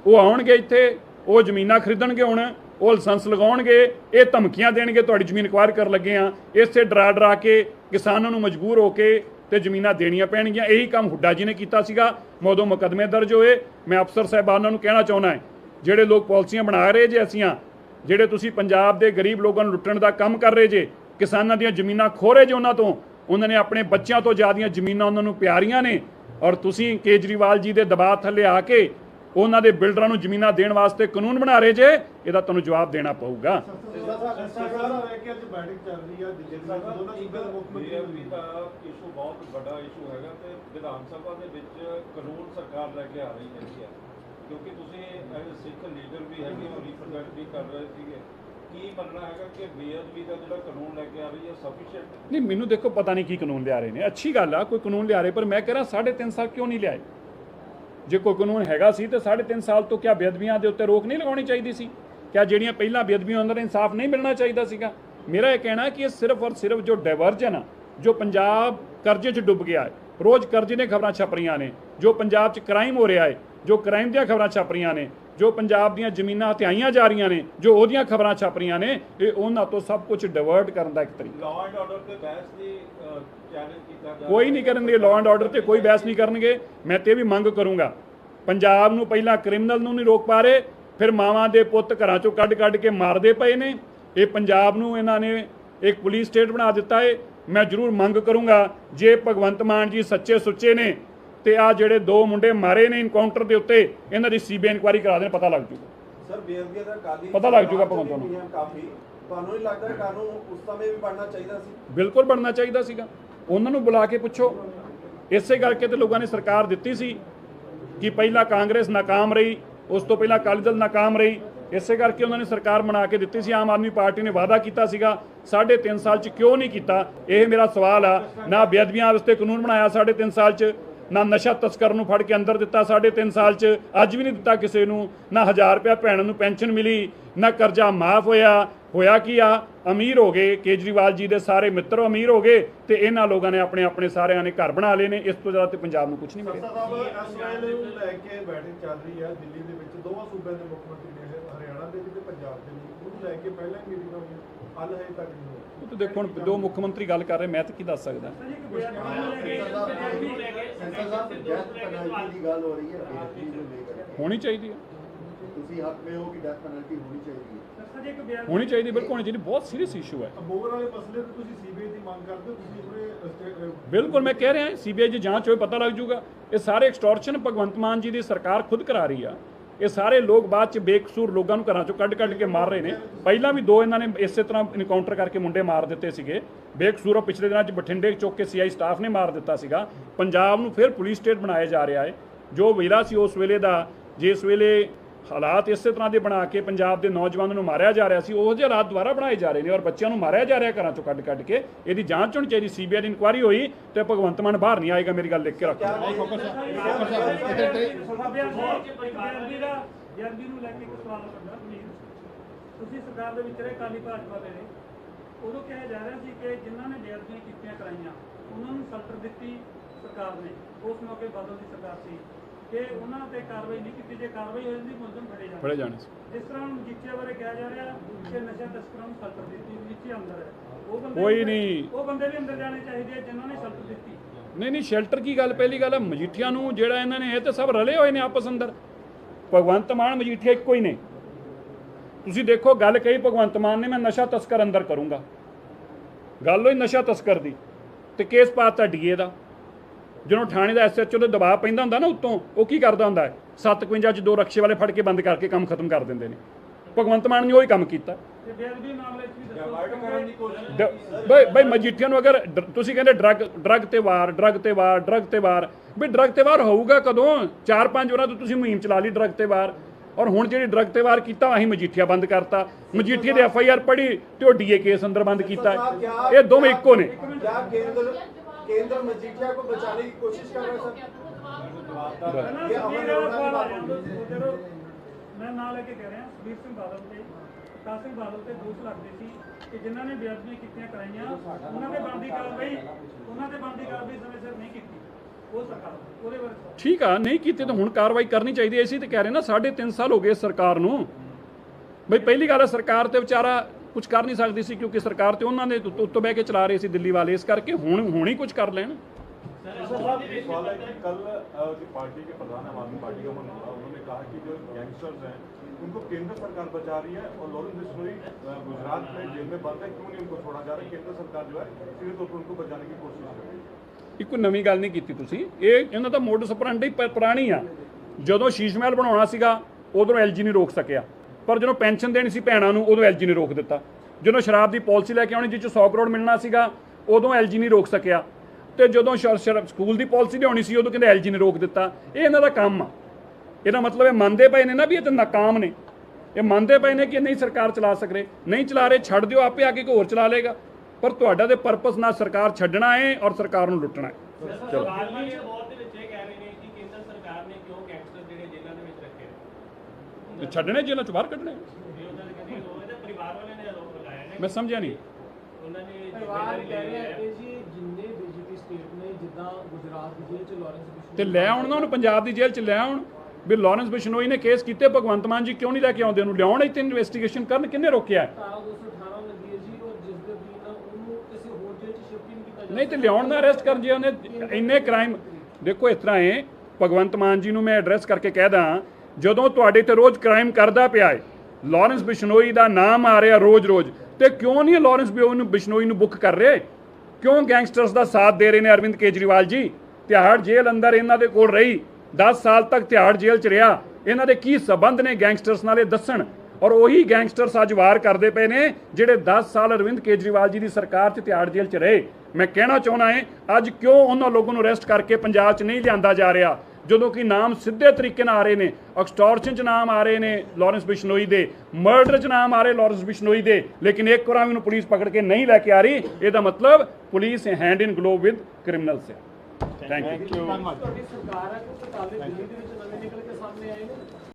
ਉਹ ਆਉਣਗੇ ਇੱਥੇ, ਉਹ ਜ਼ਮੀਨਾਂ ਖਰੀਦਣਗੇ ਹੁਣ, ਉਹ ਲਾਇਸੈਂਸ ਲਗਾਉਣਗੇ, ਇਹ ਧਮਕੀਆਂ ਦੇਣਗੇ, ਤੁਹਾਡੀ ਜ਼ਮੀਨ ਅਕਵਾਇਰ ਕਰਨ ਲੱਗੇ ਆ। ਇਸੇ ਡਰਾ ਡਰਾ ਕੇ ਕਿਸਾਨਾਂ ਨੂੰ ਮਜਬੂਰ ਹੋ ਕੇ ਤੇ ਜ਼ਮੀਨਾਂ ਦੇਣੀਆਂ ਪੈਣਗੀਆਂ। ਇਹੀ ਕੰਮ ਹੁੱਡਾ ਜੀ ਨੇ ਕੀਤਾ ਸੀਗਾ। ਮੋਦੋਂ ਮੁਕਦਮੇ ਦਰਜ ਹੋਏ। ਮੈਂ ਅਫਸਰ ਸਾਹਿਬਾਨਾਂ ਨੂੰ ਕਹਿਣਾ ਚਾਹੁੰਦਾ ਹਾਂ, ਜਿਹੜੇ ਲੋਕ ਪਾਲਿਸੀਆਂ ਬਣਾ ਰਹੇ ਜੇ ਅਸੀਂ ਜਿਹੜੇ ਤੁਸੀਂ ਪੰਜਾਬ ਦੇ ਗਰੀਬ ਲੋਕਾਂ ਨੂੰ ਲੁੱਟਣ ਦਾ ਕੰਮ ਕਰ ਰਹੇ ਜੇ, ਕਿਸਾਨਾਂ ਦੀਆਂ ਜ਼ਮੀਨਾਂ ਖੋਹ ਰਹੇ ਜੇ ਉਹਨਾਂ ਤੋਂ, ਉਹਨਾਂ ਨੇ ਆਪਣੇ ਬੱਚਿਆਂ ਤੋਂ ਜ਼ਿਆਦੀਆਂ ਜ਼ਮੀਨਾਂ ਉਹਨਾਂ ਨੂੰ ਪਿਆਰੀਆਂ ਨੇ। ਔਰ ਤੁਸੀਂ ਕੇਜਰੀਵਾਲ ਜੀ ਦੇ ਦਬਾਅ ਥੱਲੇ ਆ ਕੇ ਉਹਨਾਂ ਦੇ ਬਿਲਡਰਾਂ ਨੂੰ ਜ਼ਮੀਨਾਂ ਦੇਣ ਵਾਸਤੇ ਕਾਨੂੰਨ ਬਣਾ ਰਹੇ ਜੇ, ਇਹਦਾ ਤੁਹਾਨੂੰ ਜਵਾਬ ਦੇਣਾ ਪਊਗਾ। ਕਿਉਂਕਿ ਤੁਸੀਂ ਸਿੱਖ ਲੀਡਰ ਵੀ ਹੈਗੇ ਹੋ ਰਿਪਰੈਜ਼ੈਂਟ ਵੀ ਕਰ ਰਹੇ ਸੀਗੇ ਨਹੀਂ, ਮੈਨੂੰ ਦੇਖੋ, ਪਤਾ ਨਹੀਂ ਕੀ ਕਾਨੂੰਨ ਲਿਆ ਰਹੇ ਨੇ। ਅੱਛੀ ਗੱਲ ਆ, ਕੋਈ ਕਾਨੂੰਨ ਲਿਆ ਰਹੇ, ਪਰ ਮੈਂ ਕਹਿ ਰਿਹਾ 3.5 ਸਾਲ ਕਿਉਂ ਨਹੀਂ ਲਿਆਏ? ਜੇ ਕੋਈ ਕਾਨੂੰਨ ਹੈਗਾ ਸੀ ਤੇ 3.5 ਸਾਲ ਤੋਂ ਕਿਆ ਬੇਅਦਬੀਆਂ ਦੇ ਉੱਤੇ ਰੋਕ ਨਹੀਂ ਲਗਾਉਣੀ ਚਾਹੀਦੀ ਸੀ? ਕਿਆ ਜਿਹੜੀਆਂ ਪਹਿਲਾਂ ਬੇਅਦਬੀਆਂ ਅੰਦਰ ਇਨਸਾਫ ਨਹੀਂ ਮਿਲਣਾ ਚਾਹੀਦਾ ਸੀਗਾ? ਮੇਰਾ ਇਹ ਕਹਿਣਾ ਕਿ ਇਹ ਸਿਰਫ ਔਰ ਸਿਰਫ ਜੋ ਡਾਇਵਰਜਨ ਆ ਜੋ ਪੰਜਾਬ ਕਰਜ਼ੇ 'ਚ ਡੁੱਬ ਗਿਆ ਹੈ ਰੋਜ਼ ਕਰਜ਼ੇ ਦੀਆਂ ਖਬਰਾਂ ਛਪ ਰਹੀਆਂ ਨੇ ਜੋ ਪੰਜਾਬ 'ਚ ਕ੍ਰਾਈਮ ਹੋ ਰਿਹਾ ਹੈ ਜੋ ਕ੍ਰਾਈਮ ਦੀਆਂ ਖਬਰਾਂ ਛਪ ਰਹੀਆਂ ਨੇ ਜੋ ਪੰਜਾਬ ਦੀਆਂ ਜ਼ਮੀਨਾਂ ਹਥਿਆਈਆਂ ਜਾ ਰਹੀਆਂ ਨੇ ਜੋ ਉਹਦੀਆਂ ਖਬਰਾਂ ਛਪ ਰਹੀਆਂ ਨੇ ਇਹ ਉਹਨਾਂ ਤੋਂ ਸਭ ਕੁਝ ਡਿਵਰਟ ਕਰਨ ਦਾ ਇੱਕ ਤਰੀਕਾ। ਲਾਅ ਐਂਡ ਆਰਡਰ ਤੇ ਬਹਿਸ ਦੀ ਚੈਲੰਜ ਕੀਤਾ ਜਾ ਕੋਈ ਨਹੀਂ ਕਰਨਗੇ ਲਾਅ ਐਂਡ ਆਰਡਰ ਤੇ ਕੋਈ ਬਹਿਸ ਨਹੀਂ ਕਰਨਗੇ। ਮੈਂ ਤੇ ਵੀ ਮੰਗ ਕਰੂੰਗਾ ਪੰਜਾਬ ਨੂੰ ਪਹਿਲਾਂ ਕ੍ਰਿਮੀਨਲ ਨੂੰ ਨਹੀਂ ਰੋਕ ਪਾ ਰਹੇ ਫਿਰ ਮਾਵਾਂ ਦੇ ਪੁੱਤ ਘਰਾਂ ਚੋਂ ਕੱਢ ਕੱਢ ਕੇ ਮਾਰਦੇ ਪਏ ਨੇ। ਇਹ ਪੰਜਾਬ ਨੂੰ ਇਹਨਾਂ ਨੇ ਇੱਕ ਪੁਲਿਸ ਸਟੇਟ ਬਣਾ ਦਿੱਤਾ ਏ ਮੈਂ ਜ਼ਰੂਰ ਮੰਗ ਕਰੂੰਗਾ ਜੇ ਭਗਵੰਤ ਮਾਨ ਜੀ ਸੱਚੇ ਸੁੱਚੇ ਨੇ ਤੇ ਆ ਜਿਹੜੇ ਦੋ ਮੁੰਡੇ ਮਾਰੇ ਨੇ ਇਨਕਾਊਂਟਰ ਦੇ ਉੱਤੇ ਇਹਨਾਂ ਦੀ ਸੀਬੀਆਈ ਇਨਕੁਆਇਰੀ ਕਰਾ ਦੇਣ ਪਤਾ ਲੱਗ ਜੂਗਾ। ਸਰ ਬੇਅਦਬੀ ਦਾ ਕਾਲੀ ਪਤਾ ਲੱਗ ਜਾਊਗਾ ਭਗਵੰਤ ਨੂੰ। ਹੋਈਆਂ ਕਾਫੀ ਤੁਹਾਨੂੰ ਨਹੀਂ ਲੱਗਦਾ ਕਾਨੂੰਨ ਉਸ ਸਮੇਂ ਵੀ ਬਣਨਾ ਚਾਹੀਦਾ ਸੀ? ਬਿਲਕੁਲ ਬਣਨਾ ਚਾਹੀਦਾ ਸੀਗਾ। ਉਹਨਾਂ ਨੂੰ ਬੁਲਾ ਕੇ ਪੁੱਛੋ। ਇਸੇ ਕਰਕੇ ਤੇ ਲੋਕਾਂ ਨੇ ਸਰਕਾਰ ਦਿੱਤੀ ਸੀ ਕਿ ਪਹਿਲਾਂ ਕਾਂਗਰਸ ਨਾਕਾਮ ਰਹੀ ਉਸ ਤੋਂ ਪਹਿਲਾਂ ਅਕਾਲੀ ਦਲ ਨਾਕਾਮ ਰਹੀ। ਇਸੇ ਕਰਕੇ ਉਹਨਾਂ ਨੇ ਸਰਕਾਰ ਬਣਾ ਕੇ ਦਿੱਤੀ ਸੀ। ਆਮ ਆਦਮੀ ਪਾਰਟੀ ਨੇ ਵਾਅਦਾ ਕੀਤਾ ਸੀਗਾ। ਸਾਢੇ ਤਿੰਨ ਸਾਲ ਚ ਕਿਉਂ ਨਹੀਂ ਕੀਤਾ? ਇਹ ਮੇਰਾ ਸਵਾਲ ਆ। ਨਾ ਬੇਅਦਬੀਆਂ ਵਾਸਤੇ ਕਾਨੂੰਨ ਬਣਾਇਆ ਸਾਢੇ ਤਿੰਨ ਸਾਲ ਚ, ਨਾ ਨਸ਼ਾ ਤਸਕਰ ਨੂੰ ਫੜ ਕੇ ਅੰਦਰ ਦਿੱਤਾ ਸਾਢੇ ਤਿੰਨ ਸਾਲ ਚ, ਅੱਜ ਵੀ ਨਹੀਂ ਦਿੱਤਾ ਕਿਸੇ ਨੂੰ। ਨਾ 1000 ਰੁਪਇਆ ਭੈਣਾਂ ਨੂੰ ਪੈਨਸ਼ਨ ਮਿਲੀ, ਨਾ ਕਰਜ਼ਾ ਮਾਫ ਹੋਇਆ। ਹੋਇਆ ਕੀ ਆ? ਅਮੀਰ ਹੋ ਗਏ। ਕੇਜਰੀਵਾਲ ਜੀ ਦੇ ਸਾਰੇ ਮਿੱਤਰ ਅਮੀਰ ਹੋ ਗਏ ਤੇ ਇਹਨਾਂ ਲੋਕਾਂ ਨੇ ਆਪਣੇ ਆਪਣੇ ਸਾਰਿਆਂ ਨੇ ਘਰ ਬਣਾ ਲਏ ਨੇ। ਇਸ ਤੋਂ ਜ਼ਿਆਦਾ ਤੇ ਪੰਜਾਬ ਨੂੰ ਕੁਝ ਨਹੀਂ ਮਿਲਿਆ। ਸਾਹਿਬ, ਇਸ ਨੂੰ ਲੈ ਕੇ ਬੈਠਕ ਚੱਲ ਰਹੀ ਹੈ ਦਿੱਲੀ ਦੇ ਵਿੱਚ ਦੋਵਾਂ ਸੂਬਿਆਂ ਦੇ ਮੁੱਖ ਮੰਤਰੀ ਨੇ ਦੇ ਵੀ ਤੇ ਪੰਜਾਬ ਦੇ ਵੀ ਉਹਨੂੰ ਲੈ ਕੇ ਪਹਿਲਾਂ ਹੀ ਮੀਟਿੰਗ ਹੋਈ ਹੱਲ ਹਜੇ ਤੱਕ ਨਹੀਂ ਹੋਇਆ ਉਹ ਤਾਂ ਦੇਖੋ ਹੁਣ ਦੋ ਮੁੱਖ ਮੰਤਰੀ ਗੱਲ ਕਰ ਰਹੇ ਮੈਂ ਤਾਂ ਕੀ ਦੱਸ ਸਕਦਾ? ਸਰ ਜੀ ਇੱਕ ਬੇਅਦਬੀ ਨੂੰ ਲੈ ਕੇ ਬੇਅਦਬੀ ਨੂੰ ਲੈ ਕੇ ਸੈਂਸਰ ਸਾਹਿਬ ਡੈਥ ਪੈਨਲਟੀ ਦੀ ਗੱਲ ਹੋ ਰਹੀ ਹੈ ਬੇਅਦਬੀ ਨੂੰ ਲੈ ਕੇ ਹੋਣੀ ਚਾਹੀਦੀ ਹੈ। ਤੁਸੀਂ ਹੱਕ ਮੇ ਹੋ ਕਿ ਡੈਥ ਪੈਨਲਟੀ ਹੋਣੀ ਚਾਹੀਦੀ ਹੈ। ਸਰ ਜੀ ਇੱਕ ਬਿਆਨ ਹੋਣੀ ਚਾਹੀਦੀ ਬਿਲਕੁਲ ਹੋਣੀ ਚਾਹੀਦੀ ਬਹੁਤ ਸੀਰੀਅਸ ਇਸ਼ੂ ਹੈ। ਅਬੋਹਰ ਵਾਲੇ ਮਸਲੇ ਤੇ ਤੁਸੀਂ ਸੀਬੀਆਈ ਦੀ ਮੰਗ ਕਰਦੇ ਹੋ ਤੁਸੀਂ ਅਹ ਬਿਲਕੁਲ ਮੈਂ ਕਹਿ ਰਿਹਾ ਸੀਬੀਆਈ ਦੀ ਜਾਂਚ ਹੋਏ ਪਤਾ ਲੱਗ ਜਾਊਗਾ। ਇਹ ਸਾਰੇ ਐਕਸਟੋਰਸ਼ਨ ਭਗਵੰਤ ਮਾਨ ਜੀ ਦੀ ਸਰਕਾਰ ਖੁਦ ਕਰਾ ਰਹੀ ਆ। ਇਹ ਸਾਰੇ ਲੋਕ ਬਾਅਦ ਚ ਬੇਕਸੂਰ ਲੋਕਾਂ ਨੂੰ ਘਰਾਂ ਚੋਂ ਕੱਢ ਕੱਢ ਕੇ ਮਾਰ ਰਹੇ ਨੇ। ਪਹਿਲਾਂ ਵੀ ਦੋ ਇਹਨਾਂ ਨੇ ਇਸੇ ਤਰ੍ਹਾਂ ਇਨਕਾਊਂਟਰ ਕਰਕੇ ਮੁੰਡੇ ਮਾਰ ਦਿੱਤੇ ਸੀਗੇ। ਬੇਕਸੂਰ ਪਿਛਲੇ ਦਿਨਾਂ ਚ ਬਠਿੰਡੇ ਚੌਕ ਕੇ ਸੀਆਈ ਸਟਾਫ ਨੇ ਮਾਰ ਦਿੱਤਾ ਸੀਗਾ। ਪੰਜਾਬ ਨੂੰ ਫਿਰ ਪੁਲਿਸ ਸਟੇਟ ਬਣਾਇਆ ਜਾ ਰਿਹਾ ਹੈ। ਜੋ ਵੇਲਾ ਸੀ ਉਸ ਵੇਲੇ ਦਾ, ਜਿਸ ਵੇਲੇ ਹਾਲਾਤ ਇਸੇ ਤਰ੍ਹਾਂ ਦੇ ਬਣਾ ਕੇ ਪੰਜਾਬ ਦੇ ਨੌਜਵਾਨਾਂ ਨੂੰ ਮਾਰਿਆ ਜਾ ਰਿਹਾ ਸੀ ਉਹ ਜਿਹੇ ਹਾਲਾਤ ਦੁਬਾਰਾ ਬਣਾਏ ਜਾ ਰਹੇ ਨੇ ਔਰ ਬੱਚਿਆਂ ਨੂੰ ਮਾਰਿਆ ਜਾ ਰਿਹਾ ਘਰਾਂ ਚੋਂ ਕੱਢ ਕੱਢ ਕੇ। ਇਹਦੀ ਜਾਂਚ ਹੋਣੀ ਚਾਹੀਦੀ ਸੀਬੀਆਈ ਦੀ ਇਨਕੁਆਇਰੀ ਹੋਈ ਤੇ ਭਗਵੰਤ ਮਾਨ ਬਾਹਰ ਨਹੀਂ ਆਏਗਾ ਮੇਰੀ ਗੱਲ ਲਿਖ ਕੇ ਰੱਖੋ ਤੁਸੀਂ ਸਰਕਾਰ ਦੇ ਵਿੱਚ ਰਹੇ ਕਾਲੀ ਭਾਜਪਾ ਦੇ ਨੇ ਉਦੋਂ ਕਿਹਾ ਜਾ ਰਿਹਾ ਸੀ ਕਿ ਜਿਨ੍ਹਾਂ ਨੇ ਬੇਅਦਬੀਆਂ ਕੀਤੀਆਂ ਕਰਾਈਆਂ ਉਹਨਾਂ ਨੂੰ ਸਲਟਰ ਦਿੱਤੀ ਸਰਕਾਰ ਨੇ। ਉਸ ਮੌਕੇ ਬਾਦਲ ਦੀ ਸਰਕਾਰ ਸੀ। ਉਹਨਾਂ ਤੇ ਕਾਰਵਾਈ ਨਹੀਂ ਕੀਤੀ ਜੇ ਕਾਰਵਾਈ ਹੋ ਜਾਂਦੀ ਮੁਲਜ਼ਮ ਫੜੇ ਜਾਂਦੇ ਫੜੇ ਜਾਣੇ ਸੀ। ਜਿਸ ਤਰ੍ਹਾਂ ਹੁਣ ਬਾਰੇ ਕਿਹਾ ਜਾ ਰਿਹਾ ਕਿ ਨਸ਼ਾ ਤਸਕਰਾਂ ਨੂੰ ਸਲਟਰ ਦਿੱਤੀ ਮਜੀਠੀਆ ਅੰਦਰ ਹੈ। ਉਹ ਬੰਦੇ ਕੋਈ ਨਹੀਂ। ਉਹ ਬੰਦੇ ਵੀ ਅੰਦਰ ਜਾਣੇ ਚਾਹੀਦੇ ਆ ਜਿਨ੍ਹਾਂ ਨੇ ਸਲਟਰ ਦਿੱਤੀ। ਨਹੀਂ ਨਹੀਂ ਸ਼ੈਲਟਰ ਕੀ ਗੱਲ? ਪਹਿਲੀ ਗੱਲ ਹੈ ਮਜੀਠੀਆਂ ਨੂੰ ਜਿਹੜਾ ਇਹਨਾਂ ਨੇ ਇਹ ਤੇ ਸਭ ਰਲੇ ਹੋਏ ਨੇ ਆਪਸ ਅੰਦਰ। ਭਗਵੰਤ ਮਾਨ ਮਜੀਠੀਆ ਇੱਕੋ ਹੀ ਨੇ। ਤੁਸੀਂ ਦੇਖੋ ਗੱਲ ਕਹੀ ਭਗਵੰਤ ਮਾਨ ਨੇ ਮੈਂ ਨਸ਼ਾ ਤਸਕਰ ਅੰਦਰ ਕਰੂੰਗਾ। ਗੱਲ ਹੋਈ ਨਸ਼ਾ ਤਸਕਰ ਦੀ ਤੇ ਕੇਸ ਪਾਤਾ ਡੀਏ ਦਾ। ਜਦੋਂ ਥਾਣੇ ਦਾ ਐਸਐਚਓ ਦੇ ਦਬਾਅ ਪੈਂਦਾ ਹੁੰਦਾ ਨਾ ਉੱਤੋਂ ਉਹ ਕੀ ਕਰਦਾ ਹੁੰਦਾ? ਹੈ 751 ਚ ਦੋ ਰਕਸ਼ੇ ਵਾਲੇ ਫੜ ਕੇ ਬੰਦ ਕਰਕੇ ਕੰਮ ਖਤਮ ਕਰ ਦਿੰਦੇ ਨੇ। ਭਗਵੰਤ ਮਾਨ ਨੇ ਉਹੀ ਕੰਮ ਕੀਤਾ। ਤੇ ਬਈ ਬਈ ਮਜੀਠੀਆਂ ਨੂੰ ਅਗਰ ਤੁਸੀਂ ਕਹਿੰਦੇ ਡਰੱਗ ਡਰੱਗ ਤੇ ਵਾਰ ਡਰੱਗ ਤੇ ਵਾਰ ਡਰੱਗ ਤੇ ਵਾਰ। ਵੀ ਡਰੱਗ ਤੇ ਵਾਰ ਹੋਊਗਾ ਕਦੋਂ? ਚਾਰ ਪੰਜ ਵਾਰਾਂ ਤੋਂ ਤੁਸੀਂ ਮੁਹਿੰਮ ਚਲਾ ਲਈ ਡਰੱਗ ਤੇ ਵਾਰ। ਔਰ ਹੁਣ ਜਿਹੜੀ ਡਰੱਗ ਤੇ ਵਾਰ ਕੀਤਾ ਅਸੀਂ ਮਜੀਠੀਆ ਬੰਦ ਕਰਤਾ। ਮਜੀਠੀਆ ਦੇ ਐਫ ਆਈ ਆਰ ਪੜੀ ਤੇ ਉਹ ਡੀਏ ਕੇਸ ਅੰਦਰ ਬੰਦ ਕੀਤਾ। ਇਹ ਦੋਵੇਂ ਇੱਕੋ ਨੇ। केंद्र केंद्र मजीठिया को बचाने की कोशिश कर रहा है सर ਪਹਿਲਾਂ ਇਹ ਸੁਖਬੀਰ ਅਮਰ ਦਾ ਸਵਾਲ ਆ ਲੋਕਾਂ ਜਾਂਦਾ ਦੀ ਜਦੋਂ ਮੈਂ ਨਾਂ ਲੈ ਕੇ ਕਹਿ ਰਿਹਾ ਸੁਖਬੀਰ ਸਿੰਘ ਬਾਦਲ ਤੇ ਪ੍ਰਕਾਸ਼ ਸਿੰਘ ਬਾਦਲ ਤੇ ਦੋਸ਼ ਲੱਗਦੇ ਸੀ ਕਿ ਜਿਨ੍ਹਾਂ ਨੇ ਬੇਅਦਬੀਆਂ ਕੀਤੀਆਂ ਕਰਾਈਆਂ ਉਹਨਾਂ ਦੇ ਬਣਦੀ ਕਾਰਵਾਈ ਉਹਨਾਂ ਦੇ ਬਣਦੀ ਕਾਰਵਾਈ ਸਮੇਂ ਸਿਰ ਨਹੀਂ ਕੀਤੀ ਉਹ ਸਰਕਾਰ ਉਹਦੇ ਬਾਰੇ ਸਵਾਲ। ਠੀਕ ਆ ਨਹੀਂ ਕੀਤੇ ਤਾਂ ਹੁਣ ਕਾਰਵਾਈ ਕਰਨੀ ਚਾਹੀਦੀ ਐ ਅਸੀਂ ਤੇ ਕਹਿ ਰਹੇ ਨਾ ਸਾਢੇ ਤਿੰਨ ਸਾਲ ਹੋ ਗਏ ਸਰਕਾਰ ਨੂੰ ਬਈ ਪਹਿਲੀ ਗੱਲ ਹੈ ਸਰਕਾਰ ਤੇ ਵਿਚਾਰਾ ਕੁਝ ਕਰ ਨਹੀਂ ਸਕਦੀ ਸੀ ਕਿਉਂਕਿ ਸਰਕਾਰ ਤੇ ਉਹਨਾਂ ਨੇ ਉੱਤ- ਉੱਤੋਂ ਬਹਿ ਕੇ ਚਲਾ ਰਹੇ ਸੀ ਦਿੱਲੀ ਵਾਲੇ ਇਸ ਕਰਕੇ ਹੁਣ ਹੁਣ ਹੀ ਕੁਝ ਕਰ ਲੈਣ सवाल है कि कल अ, जो पार्टी के प्रधान आम आदमी पार्टी का मनोहर उन्होंने कहा कि जो गैंगस्टर्स हैं उनको केंद्र सरकार बचा रही है और लॉरेंस बिश्नोई अ, गुजरात में जेल में बंद है क्यों नहीं उनको छोड़ा जा रहा है केंद्र सरकार जो है सीधे तौर पर उनको बचाने की कोशिश कर रही है ਇਹ ਕੋਈ ਨਵੀਂ ਗੱਲ ਨਹੀਂ ਕੀਤੀ ਤੁਸੀਂ ਇਹ ਇਹਨਾਂ ਦਾ ਮੋਡਸ ਆਪਰੈਂਡੀ ਪ- ਪੁਰਾਣੀ ਆ ਜਦੋਂ ਸ਼ੀਸ਼ ਮਹਿਲ ਬਣਾਉਣਾ ਸੀਗਾ ਉਧਰੋਂ ਐਲਜੀ ਨਹੀਂ ਰੋਕ ਸਕਿਆ ਪਰ ਜਦੋਂ ਪੈਨਸ਼ਨ ਦੇਣੀ ਸੀ ਭੈਣਾਂ ਨੂੰ, ਉਦੋਂ ਐਲਜੀ ਨੇ ਰੋਕ ਦਿੱਤਾ। ਜਦੋਂ ਸ਼ਰਾਬ ਦੀ ਪਾਲਿਸੀ ਲੈ ਕੇ ਆਉਣੀ ਜਿਸ 'ਚ 100 ਕਰੋੜ ਮਿਲਣਾ ਸੀਗਾ, ਉਦੋਂ ਐਲਜੀ ਨਹੀਂ ਰੋਕ ਸਕਿਆ। ਤੇ ਜਦੋਂ ਸ਼ਰ- ਸ਼ਰ- ਸਕੂਲ ਦੀ ਪਾਲਿਸੀ ਲਿਆਉਣੀ ਸੀ, ਉਦੋਂ ਕਹਿੰਦੇ ਐਲਜੀ ਨੇ ਰੋਕ ਦਿੱਤਾ। ਇਹ ਇਹਨਾਂ ਦਾ ਕੰਮ ਆ। ਇਹਦਾ ਮਤਲਬ ਇਹ ਮੰਨਦੇ ਪਏ ਨੇ ਨਾ ਵੀ ਇਹ ਤਾਂ ਨਾਕਾਮ ਨੇ। ਇਹ ਮੰਨਦੇ ਪਏ ਨੇ ਕਿ ਨਹੀਂ ਸਰਕਾਰ ਚਲਾ ਸਕਦੇ ਨਹੀਂ ਚਲਾ ਰਹੇ, ਛੱਡ ਦਿਓ ਆਪੇ ਆ ਕੇ ਕੋਈ ਹੋਰ ਚਲਾ ਲੇਗਾ ਪਰ ਤੁਹਾਡਾ ਤੇ ਪਰਪਸ ਨਾਲ ਸਰਕਾਰ ਛੱਡਣਾ ਹੈ ਔਰ ਸਰਕਾਰ ਨੂੰ ਲੁੱਟਣਾ ਹੈ। ਚਲੋ ਆਦਮੀ ਦੇ ਬਹੁਤ ਦੇ ਵਿੱਚ ਇਹ ਕਹਿ ਰਹੇ ਨੇ ਕਿ ਕੇਂਦਰ ਸਰਕਾਰ ਨੇ ਕਿਉਂ ਗੈਂਗਸਟਰ ਜਿਹੜੇ ਜੇਲ੍ਹਾਂ ਦੇ ਵਿੱਚ ਰੱਖੇ ਨੇ ਤੇ ਛੱਡਣੇ ਜੇਲ੍ਹਾਂ ਚੋਂ ਬਾਹਰ ਕੱਢਣੇ। ਮੈਂ ਸਮਝਿਆ ਨਹੀਂ। ਉਹਨਾਂ ਨੇ ਪਰਿਵਾਰ ਜ਼ਿੰਮੇਵਾਰੀ ਕਹਿ ਲਈ ਰਿਹਾ ਹੈ ਹੈ ਜੀ ਜਿੰਨੇ ਬੀਜੇਪੀ ਸਟੇਟ ਨੇ ਜਿੱਦਾਂ ਗੁਜਰਾਤ ਦੀ ਜੇਲ੍ਹ ਚ ਲਾਰੈਂਸ ਬਿਸ਼ਨੋਈ ਤੇ ਲੈ ਆਉਣ ਨਾ ਉਹਨੂੰ ਪੰਜਾਬ ਦੀ ਜੇਲ੍ਹ 'ਚ ਲੈ ਆਉਣ। ਵੀ ਲਾਰੈਂਸ ਬਿਸ਼ਨੋਈ ਨੇ ਕੇਸ ਕੀਤੇ ਭਗਵੰਤ ਮਾਨ ਜੀ ਕਿਉਂ ਨਹੀਂ ਲੈ ਕੇ ਆਉਂਦੇ? ਉਹਨੂੰ ਲਿਆਉਣ ਇੱਥੇ ਇਨਵੈਸਟੀਗੇਸ਼ਨ ਕਰਨ ਕਿੰਨੇ ਰੋਕਿਆ ਹੈ? ਧਾਰਾ 218 ਲੱਗੀ ਹੈ ਜੀ ਔਰ ਜਿਸ ਦੇ ਅਧੀਨ ਉਹਨੂੰ ਕਿਸੇ ਹੋਰ ਜੇਲ੍ਹ ਚ ਸ਼ਿਫਟ ਹੀ ਨਹੀਂ ਕੀਤਾ ਜਾ ਨਹੀਂ ਤੇ ਲਿਆਉਣ ਦਾ ਅਰੈਸਟ ਕਰ ਜੇ ਉਹਨੇ ਇੰਨੇ ਕ੍ਰਾਈਮ ਦੇਖੋ ਇਸ ਤਰ੍ਹਾਂ ਹੈ ਭਗਵੰਤ ਮਾਨ ਜੀ ਨੂੰ ਮੈਂ ਐਡਰੈਸ ਕਰਕੇ ਕਹਿ ਦਾਂ ਜਦੋਂ ਤੁਹਾਡੇ ਤੇ ਰੋਜ਼ ਕ੍ਰਾਈਮ ਕਰਦਾ ਪਿਆ ਹੈ ਲਾਰੈਂਸ ਬਿਸ਼ਨੋਈ ਦਾ ਨਾਮ ਆ ਰਿਹਾ ਰੋਜ਼-ਰੋਜ਼, ਤੇ ਕਿਉਂ ਨਹੀਂ ਲਾਰੈਂਸ ਬਿਸ਼ਨੋਈ ਨੂੰ ਬੁੱਕ ਕਰ ਰਹੇ ਕਿਉਂ ਗੈਂਗਸਟਰਸ ਦਾ ਸਾਥ ਦੇ ਰਹੇ ਨੇ ਅਰਵਿੰਦ ਕੇਜਰੀਵਾਲ ਜੀ? ਤਿਹਾੜ ਜੇਲ੍ਹ ਅੰਦਰ ਇਹਨਾਂ ਦੇ ਕੋਲ ਰਹੀ 10 ਸਾਲ ਤੱਕ ਤਿਹਾੜ ਜੇਲ੍ਹ 'ਚ ਰਿਹਾ। ਇਹਨਾਂ ਦੇ ਕੀ ਸਬੰਧ ਨੇ ਗੈਂਗਸਟਰਸ ਨਾਲ ਇਹ ਦੱਸਣ? ਔਰ ਉਹੀ ਗੈਂਗਸਟਰਸ ਅੱਜ ਵਾਰ ਕਰਦੇ ਪਏ ਨੇ, ਜਿਹੜੇ 10 ਸਾਲ ਅਰਵਿੰਦ ਕੇਜਰੀਵਾਲ ਜੀ ਦੀ ਸਰਕਾਰ 'ਚ ਤਿਹਾੜ ਜੇਲ੍ਹ 'ਚ ਰਹੇ। ਮੈਂ ਕਹਿਣਾ ਚਾਹੁੰਦਾ ਹਾਂ ਅੱਜ ਕਿਉਂ ਉਹਨਾਂ ਲੋਕਾਂ ਨੂੰ ਅਰੈਸਟ ਕਰਕੇ ਪੰਜਾਬ 'ਚ ਨਹੀਂ ਲਿਆਂਦਾ ਜਾ ਰਿਹਾ? ਜਦੋਂ ਕਿ ਨਾਮ ਸਿੱਧੇ ਤਰੀਕੇ ਨਾਲ ਆ ਰਹੇ ਨੇ ਐਕਸਟੋਰਸ਼ਨ 'ਚ ਨਾਮ ਆ ਰਹੇ ਨੇ ਲਾਰੈਂਸ ਬਿਸ਼ਨੋਈ ਦੇ ਮਰਡਰ 'ਚ ਨਾਮ ਆ ਰਹੇ ਲਾਰੈਂਸ ਬਿਸ਼ਨੋਈ ਦੇ ਲੇਕਿਨ ਇੱਕ ਵਾਰ ਵੀ ਉਹਨੂੰ ਪੁਲਿਸ ਪਕੜ ਕੇ ਨਹੀਂ ਲੈ ਕੇ ਆ ਰਹੀ ਇਹਦਾ ਮਤਲਬ police hand in glove with criminals ਹੈ। ਥੈਂਕ ਯੂ ਤੁਹਾਡੀ ਸਰਕਾਰ ਹੈ ਕਿ ਘੁਟਾਲੇ ਦਿੱਲੀ ਦੇ ਵਿੱਚ ਨਵੇਂ ਨਿਕਲ ਕੇ ਸਾਹਮਣੇ ਆਏ ਨੇ?